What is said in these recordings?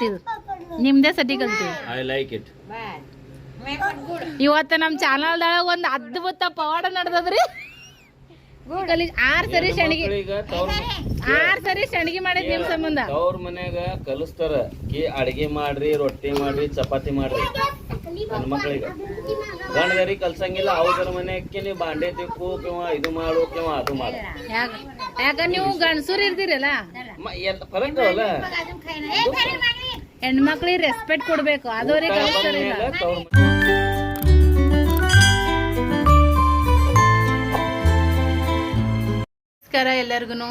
ಕಲ್ತಿದ್ದು ನಿಮ್ದೇ ಸತಿ ಐ ಲೈಕ್ ಇಟ್ ಇವತ್ತು ನಮ್ಮ ಚಾನಲ್ದಾಗ ಒಂದು ಅದ್ಭುತ ಪವಾಡ ನಡೆದದ್ರಿ. ಆರ್ ಸರಿ ಶಣಿಗೆ ಆರ್ ಸರಿ ಶಣಿಗೆ ಮಾಡಿದ್ ನಿಮ್ ಸಂಬಂಧ. ಅವ್ರ ಮನ್ಯಾಗ ಕಲಿಸ್ತಾರ. ಕಿ ಅಡಿಗೆ ಮಾಡ್ರಿ ರೊಟ್ಟಿ ಮಾಡ್ರಿ ಚಪಾತಿ ಮಾಡ್ರಿ. ನನ್ನ ಮಕ್ಕಳಿಗ ಗಂಡಗರಿ ಕಲ್ಸಂಗಿಲ್ಲ ಅವ್ರ ಮನೆಯಕ್ಕೆ ನೀವು ಬಾಂಡೆ ತಿಕ್ಕು ಕಿವ ಇದು ಮಾಡು ಕಿವ ಅದು ಮಾಡು. ಯಾಕ ನೀವು ಗಂಡಸೂರ್ ಇರ್ತೀರಲ್ಲ? ಫರಕ್ ಅವಲ್ಲ ಹೆಣ್ಮಕ್ಳಿಗೆ ರೆಸ್ಪೆಕ್ಟ್ ಕೊಡ್ಬೇಕು. ಅದವರಿಗೆ ನಮಸ್ಕಾರ ಎಲ್ಲರಿಗೂ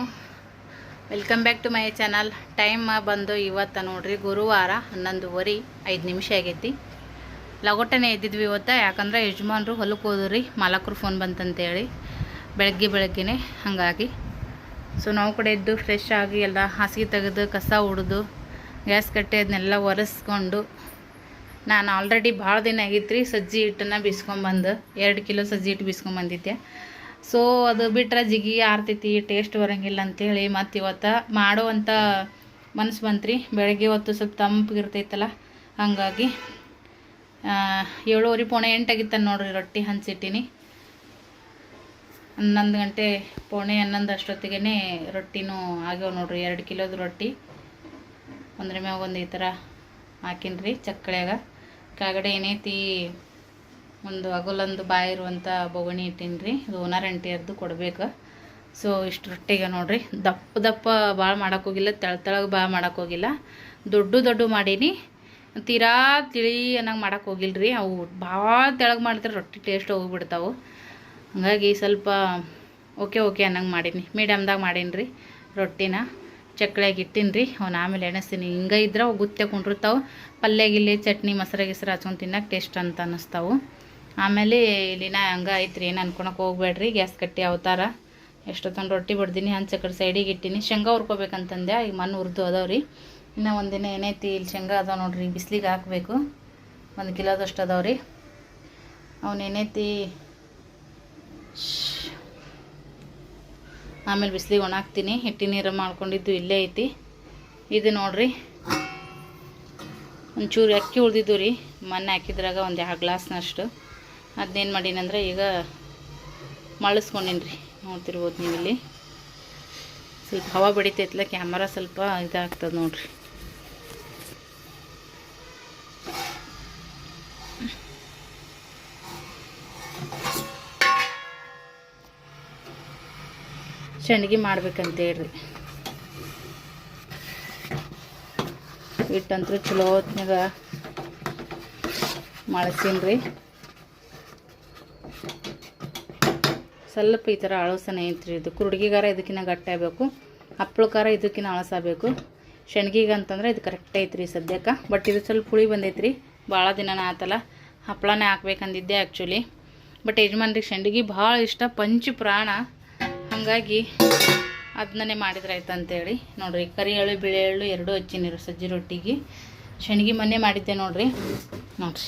welcome back to my channel time ಬಂದು ಇವತ್ತು ನೋಡ್ರಿ ಗುರುವಾರ ಹನ್ನೊಂದುವರೆ ಐದು ನಿಮಿಷ ಆಗೈತಿ. ಲಗೋಟನೆ ಎದ್ದಿದ್ವಿ ಇವತ್ತು. ಯಾಕಂದ್ರೆ ಯಜಮಾನ್ರು ಹೊಲಕ್ಕೆ ಹೋದ್ರಿ ಮಾಲಕರು ಫೋನ್ ಬಂತಂತೇಳಿ. ಬೆಳಗ್ಗೆ ಬೆಳಗ್ಗೆನೆ ಹಾಗಾಗಿ. ಸೊ ನಾವು ಕೂಡ ಎದ್ದು ಫ್ರೆಶ್ ಆಗಿ ಎಲ್ಲ ಹಾಸಿಗೆ ತೆಗೆದು ಕಸ ಹೊಡೆದು ಗ್ಯಾಸ್ ಕಟ್ಟೆ ಅದನ್ನೆಲ್ಲ ಒರೆಸ್ಕೊಂಡು ನಾನು ಆಲ್ರೆಡಿ ಭಾಳ ದಿನ ಆಗಿತ್ತು ಸಜ್ಜಿ ಹಿಟ್ಟನ್ನು ಬಿಸ್ಕೊಂಬಂದು, ಎರಡು ಕಿಲೋ ಸಜ್ಜಿ ಹಿಟ್ಟು ಬಿಸ್ಕೊಂಬಂದಿದ್ದೆ. ಸೊ ಅದು ಬಿಟ್ರೆ ಜಿಗಿ ಆರ್ತೈತಿ ಟೇಸ್ಟ್ ಬರೋಂಗಿಲ್ಲ ಅಂತೇಳಿ ಮತ್ತು ಇವತ್ತು ಮಾಡುವಂಥ ಮನಸ್ಸು ರೀ ಬೆಳಗ್ಗೆ ಹೊತ್ತು ಸ್ವಲ್ಪ ತಂಪಿಗಿರ್ತೈತಲ್ಲ ಹಾಗಾಗಿ ಏಳುವರೆ ಪೋಣೆ ಎಂಟಾಗಿತ್ತ ನೋಡ್ರಿ ರೊಟ್ಟಿ ಹಂಚಿಟ್ಟಿನಿ ಹನ್ನೊಂದು ಗಂಟೆ, ಪೋಣೆ ಹನ್ನೊಂದು ಅಷ್ಟೊತ್ತಿಗೆ ರೊಟ್ಟಿನೂ ಆಗ್ಯಾವ ನೋಡ್ರಿ, ಎರಡು ಕಿಲೋದು ರೊಟ್ಟಿ. ಒಂದ್ರ ಮ್ಯಾಗ ಒಂದು ಈ ಥರ ಹಾಕಿನ್ರಿ ಚಕ್ಕಳ್ಯಾಗ. ಕೆಳಗಡೆ ಏನೈತಿ, ಒಂದು ಅಗುಲೊಂದು ಬಾಯಿ ಇರುವಂಥ ಬೊಗಣಿ ಇಟ್ಟೀನಿ ಇದು ಓನರ್ ಅಂಟಿಯರ್ದು ಕೊಡ್ಬೇಕು. ಸೊ ಇಷ್ಟು ರೊಟ್ಟಿಗೆ ನೋಡಿರಿ. ದಪ್ಪ ದಪ್ಪ ಭಾಳ ಮಾಡೋಕ್ಕೋಗಿಲ್ಲ ತೆಳ ತೆಳಗೆ ಭಾಳ ಮಾಡೋಕ್ಕೋಗಿಲ್ಲ ದೊಡ್ಡ ದೊಡ್ಡ ಮಾಡೀನಿ. ತೀರಾ ತಿಳಿ ಅನ್ನಂಗೆ ಮಾಡೋಕೆ ಹೋಗಿಲ್ಲ ರೀ ಅವು ಭಾಳ ತೆಳಗೆ ಮಾಡಿದ್ರೆ ರೊಟ್ಟಿ ಟೇಸ್ಟ್ ಹೋಗ್ಬಿಡ್ತಾವೆ. ಹಾಗಾಗಿ ಸ್ವಲ್ಪ ಓಕೆ ಓಕೆ ಅನ್ನಂಗೆ ಮಾಡೀನಿ. ಮೀಡಿಯಮ್ದಾಗ ಮಾಡೀನಿ ರೀ ರೊಟ್ಟಿನ. ಚಕ್ಳ್ಯಾಗ ಇಟ್ಟೀನಿ ರೀ ಅವ್ನ ಆಮೇಲೆ ಎಣಸ್ತೀನಿ. ಹಿಂಗೆ ಇದ್ರೆ ಅವು ಗುತ್ತೆ ಕುಂಡಿರ್ತಾವೆ. ಪಲ್ಯ ಗಿಲ್ಲೆ ಚಟ್ನಿ ಮೊಸರು ಗಿಸ್ರು ಹಚ್ಕೊಂಡು ತಿನ್ನೋಕೆ ಟೇಸ್ಟ್ ಅಂತ ಅನ್ನಿಸ್ತಾವು. ಆಮೇಲೆ ಇಲ್ಲಿನ ಹಂಗೆ ಐತ್ರಿ. ಏನು ಅನ್ಕೊಳಕ್ಕೆ ಹೋಗ್ಬೇಡ್ರಿ. ಗ್ಯಾಸ್ ಕಟ್ಟಿ ಅವತಾರ. ಎಷ್ಟೊತ್ತೊಂದು ರೊಟ್ಟಿ ಬಡ್ದೀನಿ, ಹಂಚ ಕಡೆ ಸೈಡಿಗೆ ಇಟ್ಟೀನಿ. ಶೇಂಗಾ ಹುರ್ಕೋಬೇಕಂತಂದೆ. ಈಗ ಮಣ್ಣು ಹುರಿದು ಅದಾವ್ರಿ. ಇನ್ನು ಒಂದಿನ ಏನೈತಿ? ಇಲ್ಲಿ ಶೇಂಗಾ ಅದಾವೆ ನೋಡ್ರಿ. ಬಿಸ್ಲಿಗೆ ಹಾಕಬೇಕು. ಒಂದು ಕಿಲೋದಷ್ಟು ಅದಾವ್ರಿ. ಅವನೇನೈತಿ ಆಮೇಲೆ ಬಿಸಿಲಿಗೆ ಒಣಾಕ್ತೀನಿ. ಹಿಟ್ಟಿ ನೀರು ಮಾಡ್ಕೊಂಡಿದ್ದು ಇಲ್ಲೇ ಐತಿ. ಇದು ನೋಡ್ರಿ. ಒಂಚೂರು ಅಕ್ಕಿ ಉಳ್ದಿದ್ದು ರೀ. ಮೊನ್ನೆ ಹಾಕಿದ್ರಾಗ ಒಂದು ಎರಡು ಗ್ಲಾಸ್ನಷ್ಟು. ಅದನ್ನೇನು ಮಾಡೀನಿ ಅಂದ್ರೆ ಈಗ ಮಳಸ್ಕೊಂಡೀನಿ ರೀ ನೋಡ್ತಿರ್ಬೋದು ನೀವು ಇಲ್ಲಿ ಸ್ವಲ್ಪ ಹವಾ ಬಡಿತೈತಲ್ಲ, ಕ್ಯಾಮರಾ ಸ್ವಲ್ಪ ಇದಾಗ್ತದೆ ನೋಡ್ರಿ. ಸಂಡ್ಗಿ ಮಾಡ್ಬೇಕಂತ ಹೇಳ್ರಿ ಹಿಟ್ಟಂತೂ ಚಲೋ ಹೊತ್ನಾಗ ಮಳಸೀನಿ ರೀ ಸ್ವಲ್ಪ ಈ ಥರ ಅಳಸನ ಐತ್ರಿ ಇದು? ಕುರುಡ್ಗಿಗಾರ ಇದಕ್ಕಿಂತ ಗಟ್ಟಿ ಆಗಬೇಕು. ಹಪ್ಪಳಕಾರ ಇದಕ್ಕಿಂತ ಅಳಸಬೇಕು ಶಣ್ಗಿಗೆ ಅಂತಂದ್ರೆ ಇದು ಕರೆಕ್ಟ್ ಐತ್ರಿ ಸದ್ಯಕ್ಕೆ. ಬಟ್ ಇದು ಸ್ವಲ್ಪ ಹುಳಿ ಬಂದೈತ್ರಿ. ಭಾಳ ದಿನನ ಆತಲ್ಲ. ಹಪ್ಪಳನೇ ಹಾಕ್ಬೇಕಂದಿದ್ದೆ ಆ್ಯಕ್ಚುಲಿ ಬಟ್ ಯಜಮಾನ್ರಿಗೆ ಶಂಡಿಗೆ ಭಾಳ ಇಷ್ಟ. ಪಂಚ ಪ್ರಾಣ ಹಾಗಾಗಿ ಅದನ್ನೇ ಮಾಡಿದ್ರೆ ಆಯ್ತು ಅಂತೇಳಿ ನೋಡ್ರಿ ಕರಿ ಎಳ್ಳು ಬಿಳಿ ಎಳ್ಳು ಎರಡೂ ಹಚ್ಚಿನಿರು ಸಜ್ಜಿ ರೊಟ್ಟಿಗೆ. ಶಣ್ಗಿ ಮೊನ್ನೆ ಮಾಡಿದ್ದೆ ನೋಡ್ರಿ. ನೋಡ್ರಿ.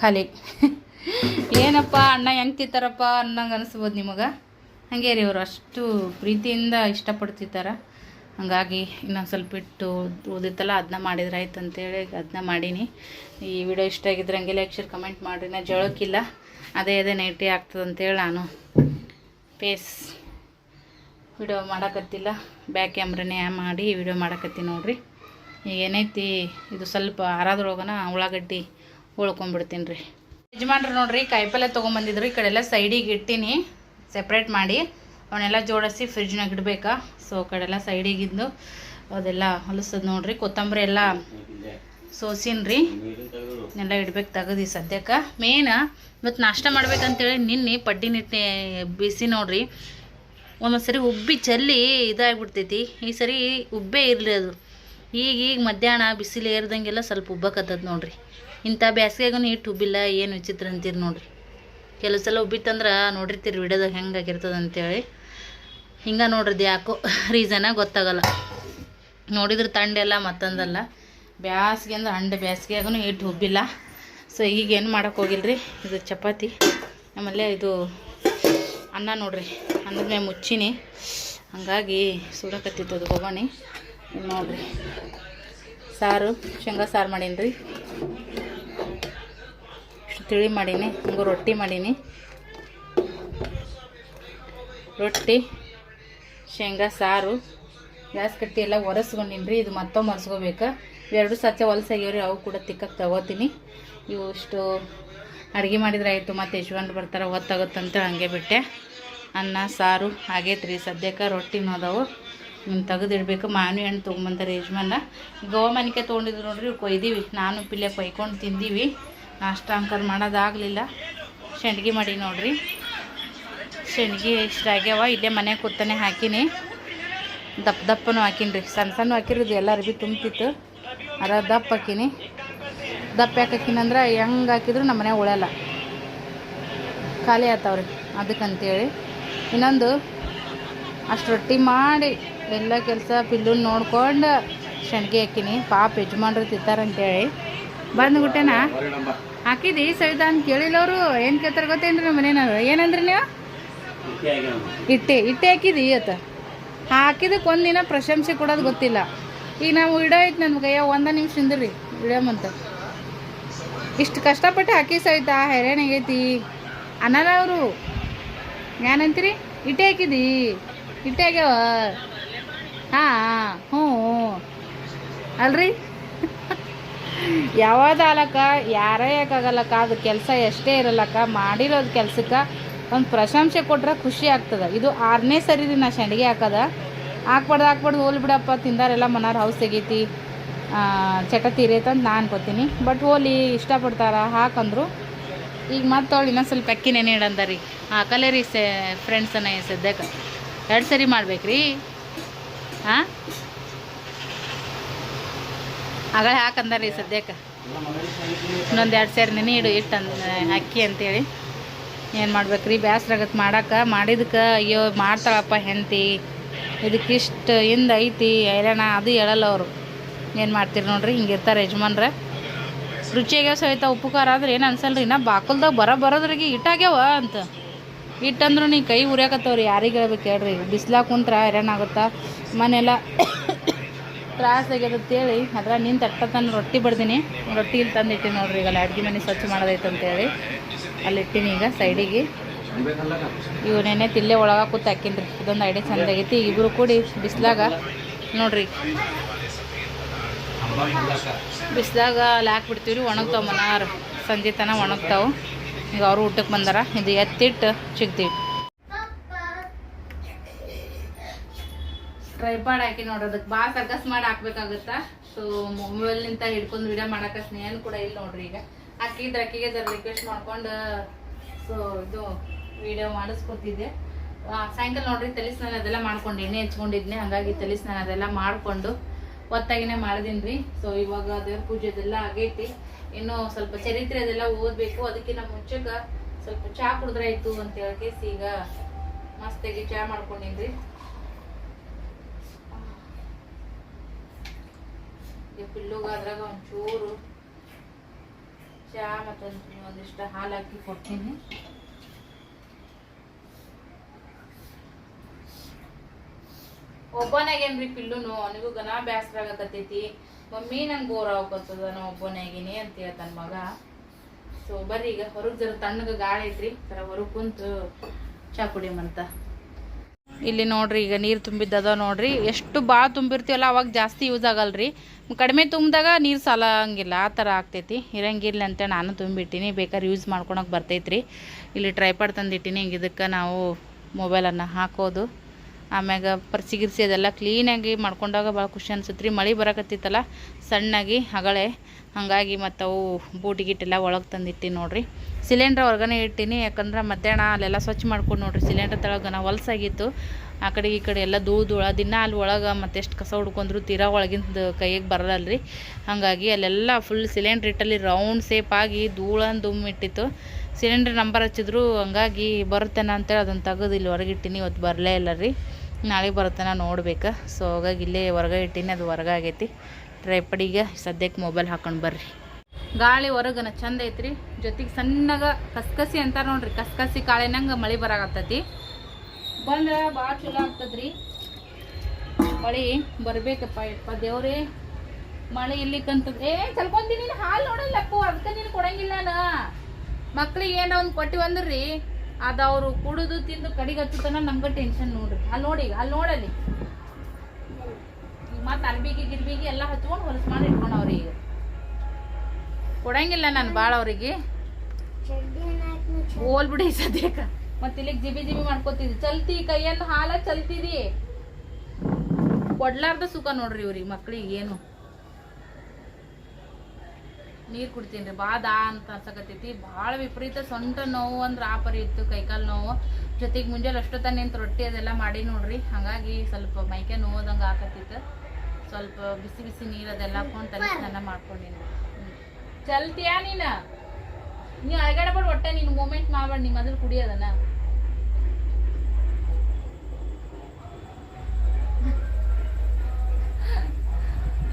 ಖಾಲಿ. ಏನಪ್ಪ ಅಣ್ಣ ಹೆಂಗೆ ತಿಂತಾರಪ್ಪ ಅನ್ನಂಗೆ ಅನಿಸ್ಬೋದು ನಿಮಗೆ? ಹಾಗೆ ರೀ ಇವರು ಅಷ್ಟು ಪ್ರೀತಿಯಿಂದ ಇಷ್ಟಪಡ್ತಿದ್ದಾರೆ. ಹಾಗಾಗಿ ಇನ್ನೊಂದು ಸ್ವಲ್ಪ ಇಟ್ಟು ಓದಿತ್ತಲ್ಲ ಅದನ್ನ ಮಾಡಿದ್ರೆ ಆಯ್ತು ಅಂತೇಳಿ ಅದನ್ನ ಮಾಡೀನಿ. ಈ ವಿಡಿಯೋ ಇಷ್ಟ ಆಗಿದ್ರೆ ಹಂಗೆ ಲೈಕ್ ಕಮೆಂಟ್ ಮಾಡಿರಿ. ನಾ ಜಳಕ್ಕಿಲ್ಲ ಅದೇ ಅದೇ ನೈಟಿ ಆಗ್ತದೆ ಅಂತೇಳಿ ನಾನು. ಪೇಸ್ ವಿಡಿಯೋ ಮಾಡಕತ್ತಿಲ್ಲ. ಬ್ಯಾಕ್ ಕ್ಯಾಮ್ರನೇ ಮಾಡಿ ವಿಡಿಯೋ ಮಾಡಕತ್ತೀನಿ ನೋಡ್ರಿ. ಈಗ ಏನೈತಿ? ಇದು ಸ್ವಲ್ಪ ಆರಾದ್ರೊಳಗನ ಉಳ್ಳಾಗಡ್ಡಿ ಉಳ್ಕೊಂಬಿಡ್ತೀನಿ ರೀ ಯಜಮಾನ್ರು ನೋಡ್ರಿ, ಕಾಯಿಪಲ್ಲೆ ತೊಗೊಂಬಂದಿದ್ರು. ಈ ಕಡೆ ಎಲ್ಲ ಸೈಡಿಗೆ ಇಟ್ಟೀನಿ. ಸೆಪ್ರೇಟ್ ಮಾಡಿ. ಅವನ್ನೆಲ್ಲ ಜೋಡಿಸಿ ಫ್ರಿಜ್ನಾಗ ಇಡ್ಬೇಕಾ? ಸೊ ಕಡೆಲ್ಲ ಸೈಡಿಗಿದ್ದು ಅದೆಲ್ಲ ಹೊಲಿಸೋದು ನೋಡ್ರಿ. ಕೊತ್ತಂಬರಿ ಎಲ್ಲ ಸೋಸಿನ್ರಿ. ಎಲ್ಲ ಇಡ್ಬೇಕು ತೆಗದಿ ಸದ್ಯಕ್ಕೆ. ಮೇನ್ ಇವತ್ತು ನಾಷ್ಟ ಮಾಡ್ಬೇಕಂತೇಳಿ ನಿನ್ನೆ ಪಡ್ಡಿ ನಿಟ್ಟೆ ಬಿಸಿ ನೋಡ್ರಿ. ಒಂದೊಂದು ಸರಿ ಉಬ್ಬಿ ಚೆಲ್ಲಿ ಇದಾಗ್ಬಿಡ್ತೈತಿ. ಈ ಸರಿ ಉಬ್ಬೇ ಇರಲಿ ಅದು. ಈಗ ಈಗ ಮಧ್ಯಾಹ್ನ ಬಿಸಿಲು ಏರ್ದಂಗೆಲ್ಲ ಸ್ವಲ್ಪ ಉಬ್ಬಕತ್ತದ ನೋಡ್ರಿ. ಇಂಥ ಬ್ಯಾಸಿಗೆಗೂ ಹಿಟ್ಟು ಉಬ್ಬಿಲ್ಲ, ಏನು ವಿಚಿತ್ರ ಅಂತೀರಿ ನೋಡ್ರಿ. ಕೆಲವು ಸಲ ಉಬ್ಬಿತ್ತಂದ್ರೆ ನೋಡಿರ್ತೀರಿ ವಿಡಿಯೋದಾಗ ಹೆಂಗೆ ಆಗಿರ್ತದೆ ಅಂತೇಳಿ. ಹಿಂಗೆ ನೋಡ್ರಿದು ಯಾಕೋ ರೀಸನ ಗೊತ್ತಾಗಲ್ಲ. ನೋಡಿದ್ರೆ ತಂಡೆಲ್ಲ ಮತ್ತೊಂದಲ್ಲ. ಬ್ಯಾಸಿಗೆ ಅಂದ್ರೆ ಹಂಡೆ ಬ್ಯಾಸ್ಗೆಯಾಗೂ ಹಿಟ್ಟು ಉಬ್ಬಿಲ್ಲ. ಸೊ ಈಗೇನು ಏನು ಮಾಡೋಕೆ ಹೋಗಿಲ್ರಿ? ಇದು ಚಪಾತಿ. ಆಮೇಲೆ ಇದು ಅನ್ನ ನೋಡ್ರಿ, ಅನ್ನದ ಮೇಲೆ ಮುಚ್ಚಿನಿ. ಹಂಗಾಗಿ ಅದು ಇದ್ ನೋಡ್ರಿ. ಸಾರು, ಶೇಂಗಾ ಸಾರು ಮಾಡೀನಿ ರೀ ತಿಳಿ ಮಾಡೀನಿ, ಹಂಗೆ ರೊಟ್ಟಿ ಮಾಡೀನಿ. ರೊಟ್ಟಿ, ಶೇಂಗಾ ಸಾರು, ಗ್ಯಾಸ್ ಕಟ್ಟಿ ಎಲ್ಲ ಒರೆಸ್ಕೊಂಡಿನಿ ರೀ ಇದು ಮತ್ತೊಮ್ಮೆ ಒರೆಸ್ಕೋಬೇಕು. ಎರಡು ಸತ್ಯ ಹೊಲಸಾಗ್ಯಾವ್ರಿ ಅವು ಕೂಡ ತಿಕ್ಕಕ್ಕೆ ತಗೋತೀನಿ. ಇವು ಇಷ್ಟು ಅಡುಗೆ ಮಾಡಿದ್ರೆ ಆಯಿತು, ಮತ್ತು ಯಜಮಾನ್ರು ಬರ್ತಾರೆ ಹೊತ್ತಾಗುತ್ತಂತ ಹಾಗೆ ಬಿಟ್ಟೆ. ಅನ್ನ, ಸಾರು ಆಗೈತೆ ರೀ ಸದ್ಯಕ್ಕೆ ರೊಟ್ಟಿನೂ ಅದಾವು ತೆಗೆದಿಡ್ಬೇಕು. ಮಾವಿನ ಹಣ್ಣು ತೊಗೊಂಬಂತಾರೆ ಯಜಮಾನ. ಗೋಮನಿಕೆ ತೊಗೊಂಡಿದ್ರು ನೋಡ್ರಿ ಕೊಯ್ದೀವಿ. ನಾನು ಪಿಲ್ಲೆ ಕೊಯ್ಕೊಂಡು ತಿಂದೀವಿ. ನಾಷ್ಟ ಅಂಕರ್ ಮಾಡೋದಾಗಲಿಲ್ಲ. ಶೆಂಡ್ಗಿ ಮಾಡಿ ನೋಡ್ರಿ. ಸಂಡ್ಗಿ ಇಷ್ಟ ಆಗ್ಯಾವ. ಇಲ್ಲೇ ಮನೆ ಕೂತಾನೆ ಹಾಕಿನಿ. ದಪ್ಪ ದಪ್ಪನೂ ಹಾಕೀನಿ ರೀ ಸಣ್ಣ ಸಣ್ಣ ಹಾಕಿರೋದು ಎಲ್ಲ ಅರ್ಬಿ ತುಂಬ್ತಿತ್ತು. ಅದ ದಪ್ಪ ಹಾಕೀನಿ. ದಪ್ಪ ಹಾಕಿನಂದ್ರೆ ಹೆಂಗೆ ಹಾಕಿದ್ರು ನಮ್ಮ ಮನೆ ಉಳಲ್ಲ. ಖಾಲಿ ಆತಾವ್ರಿ ಅದಕ್ಕಂತೇಳಿ. ಇನ್ನೊಂದು, ಅಷ್ಟು ರೊಟ್ಟಿ ಮಾಡಿ ಎಲ್ಲ ಕೆಲಸ ಪಿಲ್ಲುನ್ ನೋಡ್ಕೊಂಡು ಶೆಣ್ಗಿ ಹಾಕಿನಿ. ಪಾಪ ಯಜಮಾನ್ರು ತಿಂತಾರಂತೇಳಿ. ಬಂದ್ಬಿಟ್ಟೆನಾ ಹಾಕಿದಿ ಸವಿತಾ ಅಂತ ಕೇಳಿಲ್ಲ ಅವರು ಏನು ಕೇಳ್ತಾರೆ ಗೊತ್ತೇನ್ರಿ ನಮ್ಮ ಮನೆಯವ್ರು? ಏನಂದ್ರಿ ನೀವು? ಇಟ್ಟೆ. ಇಟ್ಟೆ ಹಾಕಿದಿ ಇವತ್ತು? ಹಾಕಿದಕ್ಕೆ ಒಂದಿನ ಪ್ರಶಂಸೆ ಕೊಡೋದು ಗೊತ್ತಿಲ್ಲ. ಈಗ ನಾವು ಇಡೋ ಐತೆ ನನ್ನ ಕೈಯ ಒಂದ ನಿಮಿಷ ಇಂದ್ರಿ ವಿಡಿಯೋಮಂತ ಇಷ್ಟು ಕಷ್ಟಪಟ್ಟು ಹಾಕಿ ಸಹಿತ ಹೈರಾಣ ಆಗೈತಿ ಅನ್ನಲ್ಲ ಅವರು. ಏನಂತೀರಿ ಇಟ್ಟೆ ಹಾಕಿದಿ? ಇಟ್ಟೆ ಆಗ್ಯಾವ ಹಾಂ ಹ್ಞೂ ಅಲ್ರಿ? ಯಾವ್ದು ಆಲಕ್ಕ? ಯಾರೇ ಯಾಕಾಗಲ್ಲಕ್ಕ? ಅದು ಕೆಲಸ ಎಷ್ಟೇ ಇರಲ್ಲಕ್ಕ? ಮಾಡಿರೋದು ಕೆಲ್ಸಕ್ಕೆ ಒಂದು ಪ್ರಶಂಸೆ ಕೊಟ್ರೆ ಖುಷಿ ಆಗ್ತದೆ. ಇದು ಆರನೇ ಸರಿ ರೀ ನಾ ಸಂಡಿಗೆ ಹಾಕದ. ಹಾಕ್ಬಾರ್ದು ಹಾಕ್ಬಾರ್ದು ಹೋಲ್ ಬಿಡಪ್ಪ. ತಿಂದಾರೆಲ್ಲ ಮನಾರ ಹೌಸ್ ತೆಗೀತಿ. ಚಟ ಅಂತ ನಾನು ಅನ್ಕೋತೀನಿ ಬಟ್ ಹೋಲಿ ಇಷ್ಟಪಡ್ತಾರ ಹಾಕಂದ್ರು. ಈಗ ಮತ್ತೆ ಇನ್ನೊಂದು ಸ್ವಲ್ಪ ಅಕ್ಕಿ ನೆನೆ ಇಡಂದ ರೀ ಸೆ ಫ್ರೆಂಡ್ಸನ್ನ ಸದ್ಯಕ್ಕೆ ಎರಡು ಸರಿ ಮಾಡ್ಬೇಕ್ರಿ. ಹಾಂ ಆಗಳೇ ಹಾಕಂದ ರೀ ಸದ್ಯಕ್ಕೆ ಇನ್ನೊಂದು ಎರಡು ಸೇರಿ ನೆನೆ ಇಡು ಇಟ್ಟು ಅಂದ ಅಕ್ಕಿ ಅಂತೇಳಿ. ಏನು ಮಾಡ್ಬೇಕು ರೀ ಆಗತ್ತೆ ಮಾಡಕ್ಕೆ ಮಾಡಿದಕ್ಕೆ ಅಯ್ಯೋ ಮಾಡ್ತಾಳಪ್ಪ ಹೆಂಡತಿ. ಇದಕ್ಕಿಷ್ಟು ಹಿಂದೆ ಐತಿ, ಐರಣ ಅದು ಹೇಳಲ್ಲ ಅವರು. ಏನು ಮಾಡ್ತೀರಿ ನೋಡ್ರಿ? ಹಿಂಗಿರ್ತಾರೆ ಯಜಮಾನ್ರೆ. ರುಚಿಯಾಗ್ಯಾವ ಸಹಿತ ಉಪ್ಪು ಖಾರ ಆದ್ರೆ ಏನು ಅನ್ಸಲ್ರಿ? ನಾ ಬಾಕಲ್ದಾಗ ಬರ ಬರೋದ್ರಿಗೆ ಇಟ್ಟಾಗ್ಯಾವ ಅಂತ. ಇಟ್ಟಂದ್ರೂ ನೀ ಕೈ ಉರಿಯಾಕತ್ತವ್ರಿ, ಯಾರಿಗೆ ಹೇಳ್ಬೇಕು ಹೇಳ್ರಿ? ಬಿಸ್ಲಾಗ ಕುಂತ್ರ ಆಗುತ್ತಾ? ಮನೆಲ್ಲ ತ್ರಾಸ ಆಗ್ಯದ ಅಂತೇಳಿ ಅದ್ರ ನಿಂತು ಅಟ್ಟ ತಂದು ರೊಟ್ಟಿ ಬಡ್ದೀನಿ. ರೊಟ್ಟಿ ಇಲ್ಲಿ ತಂದಿಟ್ಟೀನಿ ನೋಡ್ರಿ, ಈಗ ಅಡುಗೆ ಮನೆ ಸ್ವಚ್ಛ ಮಾಡೋದೈತೆ ಅಂತೇಳಿ ಅಲ್ಲಿ ಇಟ್ಟಿನಿ ಈಗ ಸೈಡಿಗೆ. ಇವು ನೆನೆ ತಿಲ್ಲೆ ಒಳಗೆ ಕೂತ ಹಾಕಿನ್ರಿ. ಇದೊಂದು ಐಡಿಯಾ ಚಂದ ಇಬ್ಬರು ಕೂಡಿ ಬಿಸ್ಲಾಗ ನೋಡ್ರಿ. ಬಿಸ್ಲಾಗ ಅಲ್ಲಿ ಹಾಕ್ಬಿಡ್ತೀವಿ ರೀ ಒಣಗ್ತಾವೆ ಮನಾರು. ಸಂಜೆ ತನಕ ಒಣಗ್ತಾವೆ. ಈಗ ಅವರು ಊಟಕ್ಕೆ ಬಂದಾರ. ಇದು ಎತ್ತಿಟ್ಟು ಸಿಗ್ತೀವಿ ಟ್ರೈಪಾಡ್ ಹಾಕಿ ನೋಡ್ರಿ ಅದಕ್ಕೆ ಭಾಳ ಸರ್ಕಸ್ ಮಾಡಿ ಹಾಕ್ಬೇಕಾಗತ್ತಾ. ಸೊ ಮೊಬೈಲ್ನಿಂದ ಹಿಡ್ಕೊಂಡು ವಿಡಿಯೋ ಮಾಡಕ್ಕೆ ಸ್ನೇಹನ್ ಕೂಡ ಇಲ್ಲ ನೋಡ್ರಿ ಈಗ. ಹಾಕಿದ್ರೆ ಅಕ್ಕಿಗೆ ಜರ ರಿಕ್ವೆಸ್ಟ್ ಮಾಡ್ಕೊಂಡು ಸೊ ಇದು ವಿಡಿಯೋ ಮಾಡಿಸ್ಕೊತಿದ್ದೆ. ಸಾಯಂಕಾಲ ನೋಡ್ರಿ ತಲೆ ಸ್ನಾನ ಅದೆಲ್ಲ ಮಾಡ್ಕೊಂಡು ಎಣ್ಣೆ ಹಚ್ಕೊಂಡಿದ್ನೆ. ಹಾಗಾಗಿ ತಲೆ ಸ್ನಾನ ಅದೆಲ್ಲ ಮಾಡಿಕೊಂಡು ಮಾಡಿದೀನಿ ರೀ ಸೊ ಇವಾಗ ದೇವ್ರ ಪೂಜೆ ಅದೆಲ್ಲ ಆಗೈತಿ. ಇನ್ನು ಸ್ವಲ್ಪ ಚರಿತ್ರೆ ಅದೆಲ್ಲ ಓದಬೇಕು. ಅದಕ್ಕಿಂತ ಮುಂಚೆಗ ಸ್ವಲ್ಪ ಚಹಾ ಕುಡಿದ್ರಾಯ್ತು ಅಂತ ಹೇಳ್ಕೇಸಿ ಈಗ ಮಸ್ತಾಗಿ ಚಹಾ ಮಾಡ್ಕೊಂಡಿನ್ರಿ. ಪಿಲ್ಲುಗ ಅದ್ರಾಗ ಒಂಚೂರು ಚಹಾ ಮತ್ತೊಂದು ಒಂದಿಷ್ಟು ಹಾಲು ಹಾಕಿ ಕೊಡ್ತೀನಿ. ಒಬ್ಬನಾಗೇನ್ರಿ ಪಿಲ್ಲುನು? ಅವನಿಗೂ ಗನ ಬ್ಯಾಸ್ರ ಆಗಕತ್ತೈತಿ. ಮಮ್ಮಿ ನಂಗೆ ಬೋರ್ ಆಗೋಕತ್ತದ ನಾ ಒಬ್ಬನಾಗಿನಿ ಅಂತ ಹೇಳ್ತಾನ ಮಗ. ಸೊ ಬರ್ರಿ ಈಗ ಹೊರಗೆ ಜರ ತಣ್ಣಗ ಗಾಳಿ ಐತ್ರಿ. ಜರ ಹೊರಗೆ ಕುಂತು ಚಾ ಕುಡಿಯಮಂತ. ಇಲ್ಲಿ ನೋಡ್ರಿ ಈಗ ನೀರು ತುಂಬಿದ್ದದ ನೋಡ್ರಿ. ಎಷ್ಟು ಭಾಳ ತುಂಬಿರ್ತೀವಲ್ಲ, ಅವಾಗ ಜಾಸ್ತಿ ಯೂಸ್ ಆಗಲ್ರಿ. ಕಡಿಮೆ ತುಂಬಿದಾಗ ನೀರು ಸಾಲಂಗಿಲ್ಲ. ಆ ಥರ ಆಗ್ತೈತಿ. ಇರಂಗಿಲ್ಲ ಅಂತ ನಾನು ತುಂಬಿಟ್ಟಿನಿ. ಬೇಕಾದ್ರೆ ಯೂಸ್ ಮಾಡ್ಕೊಳಕ್ಕೆ ಬರ್ತೈತ್ರಿ. ಇಲ್ಲಿ ಟ್ರೈಪಾಡ್ ತಂದಿಟ್ಟಿನಿ. ಹಿಂಗೆ ಇದಕ್ಕೆ ನಾವು ಮೊಬೈಲನ್ನು ಹಾಕೋದು. ಆಮ್ಯಾಗ ಪರ್ಸಿ ಗಿರ್ಸಿ ಅದೆಲ್ಲ ಕ್ಲೀನಾಗಿ ಮಾಡ್ಕೊಂಡಾಗ ಭಾಳ ಖುಷಿ ಅನ್ಸುತ್ತೆ ರೀ ಮಳೆ ಬರಕತ್ತಿತ್ತಲ್ಲ, ಸಣ್ಣಾಗಿ ಹಗಳೆ, ಹಾಗಾಗಿ ಮತ್ತು ಅವು ಬೂಟಿ ಗಿಟ್ಟೆಲ್ಲ ಒಳಗೆ ತಂದಿಟ್ಟಿ ನೋಡ್ರಿ. ಸಿಲಿಂಡ್ರ್ ಹೊರಗನೆ ಇಟ್ಟಿನಿ, ಯಾಕಂದ್ರೆ ಮಧ್ಯಾಹ್ನ ಅಲ್ಲೆಲ್ಲ ಸ್ವಚ್ಛ ಮಾಡ್ಕೊಂಡು ನೋಡ್ರಿ. ಸಿಲಿಂಡ್ರ್ ತಳಗನ ಹೊಲಸಾಗಿತ್ತು ಆ ಕಡೆ ಈ ಕಡೆ ಎಲ್ಲ ಧೂಳು ಧೂಳ ದಿನ ಅಲ್ಲಿ ಒಳಗೆ ಮತ್ತೆಷ್ಟು ಕಸ ಹುಡ್ಕೊಂಡ್ರು ತೀರಾ ಒಳಗಿಂದ ಕೈಗೆ ಬರಲ್ಲರಿ ಹಾಗಾಗಿ ಅಲ್ಲೆಲ್ಲ ಫುಲ್ ಸಿಲಿಂಡ್ರ್ ಇಟ್ಟಲ್ಲಿ ರೌಂಡ್ ಸೇಪ್ ಆಗಿ ಧೂಳನ್ನು ದುಮ್ ಇಟ್ಟಿತ್ತು. ಸಿಲಿಂಡ್ರ್ ನಂಬರ್ ಹಚ್ಚಿದ್ರು, ಹಂಗಾಗಿ ಬರುತ್ತೇನ ಅಂತೇಳಿ ಅದನ್ನು ತೆಗೆದು ಇಲ್ಲಿ ಹೊರಗಿಟ್ಟಿನಿ ಇವತ್ತು ಬರಲೇ ಇಲ್ಲ ರೀ ನಾಳೆ ಬರುತ್ತಾನ ನೋಡ್ಬೇಕು. ಸೊ ಹಾಗಾಗಿ ಇಲ್ಲೇ ಹೊರಗೆ ಇಟ್ಟಿನಿ, ಅದು ಹೊರಗೆ ಆಗೈತಿ. ಟ್ರೈಪಡಿಗೆ ಸದ್ಯಕ್ಕೆ ಮೊಬೈಲ್ ಹಾಕೊಂಡು ಬರ್ರಿ. ಗಾಳಿ ಹೊರಗನ ಚಂದ ಐತ್ರಿ. ಜೊತೆಗೆ ಸಣ್ಣಗ ಕಸ್ಕಸಿ ಅಂತಾರೆ ನೋಡ್ರಿ, ಕಸ್ಕಸಿ ಕಾಳಿನಂಗೆ ಮಳೆ ಬರಾಕತ್ತೈತಿ. ಬಂದ್ರೆ ಭಾಳ ಚಲೋ ಆಗ್ತದ್ರಿ. ಮಳೆ ಬರ್ಬೇಕಪ್ಪ ಯಪ್ಪ ದೇವ್ರೇ. ಮಳೆ ಇಲ್ಲಿಕ್ಕಂತ, ಏ ಚಲ್ಕೊಂತೀನಿ ಹಾಲು ನೋಡಲ್ಲಪ್ಪ, ಅದಕ್ಕೆ ನೀನು ಕೊಡಂಗಿಲ್ಲ ನಾನು ಮಕ್ಳಿಗೆ ಏನೋ ಒಂದು ಕೊಟ್ಟಿ ಅಂದ್ರಿ ಅದು ಅವರು ಕುಡಿದು ತಿಂದು ಕಡಿಗೆ ಹಚ್ಚುತ್ತಾನ ನಮ್ಗೆ ಟೆನ್ಷನ್ ನೋಡ್ರಿ. ಅಲ್ಲಿ ನೋಡಿ ಅಲ್ಲಿ ನೋಡಲ್ಲಿ. ಈಗ ಮತ್ತೆ ಅರ್ಬಿಗೆ, ಗಿರ್ಬಿಗೆ ಎಲ್ಲ ಹಚ್ಕೊಂಡು ಹೊಲಸ್ ಮಾಡಿ ಇಟ್ಕೊಂಡವ್ರಿ ಈಗ. ಕೊಡಂಗಿಲ್ಲ ನಾನು ಭಾಳ ಅವ್ರಿಗೆ. ಹೋಲ್ಬಿಡಿ ಸದ್ಯಕ್ಕ ಮತ್ತೆ ಇಲ್ಲಿಗೆ ಜಿಬಿ ಜಿಬಿ ಮಾಡ್ಕೋತಿದ್ವಿ ಚಲ್ತಿ ಕೈಯನ್ನು ಹಾಲ ಚಲ್ತಿದಿ. ಕೊಡ್ಲಾರ್ದ ಸುಖ ನೋಡ್ರಿ ಇವ್ರಿಗೆ ಮಕ್ಳಿಗೆ ಏನು. ನೀರು ಕುಡ್ತೀನಿ ರೀ ಭಾಳ ದಾ ಅಂತ ಅನ್ಸಕತ್ತೈತಿ. ಭಾಳ ವಿಪರೀತ ಸೊಂಟ ನೋವು ಅಂದ್ರೆ ಆ ಪರಿ ಇತ್ತು, ಕೈಕಾಲು ನೋವು. ಜೊತೆಗೆ ಮುಂಜಾನೆ ಅಷ್ಟೊತ್ತ ನಿಂತು ರೊಟ್ಟಿ ಅದೆಲ್ಲ ಮಾಡಿ ನೋಡ್ರಿ. ಹಾಗಾಗಿ ಸ್ವಲ್ಪ ಮೈಕೆ ನೋವದಂಗೆ ಆಕತ್ತಿತ್ತು. ಸ್ವಲ್ಪ ಬಿಸಿ ಬಿಸಿ ನೀರು ಅದೆಲ್ಲ ಹಾಕೊಂಡು ತಲೆ ಸ್ನಾನ ಮಾಡ್ಕೊಂಡಿನಿ. ಚಲ್ತಿಯಾ ನೀನು? ನೀವು ಅಳಗಾಡಬೇಡ ಒಟ್ಟೆ ನೀನು ಮೂಮೆಂಟ್ ಮಾಡಬೇಡ ನಿಮ್ಮ ಮೊದಲು ಕುಡಿಯೋದನ್ನ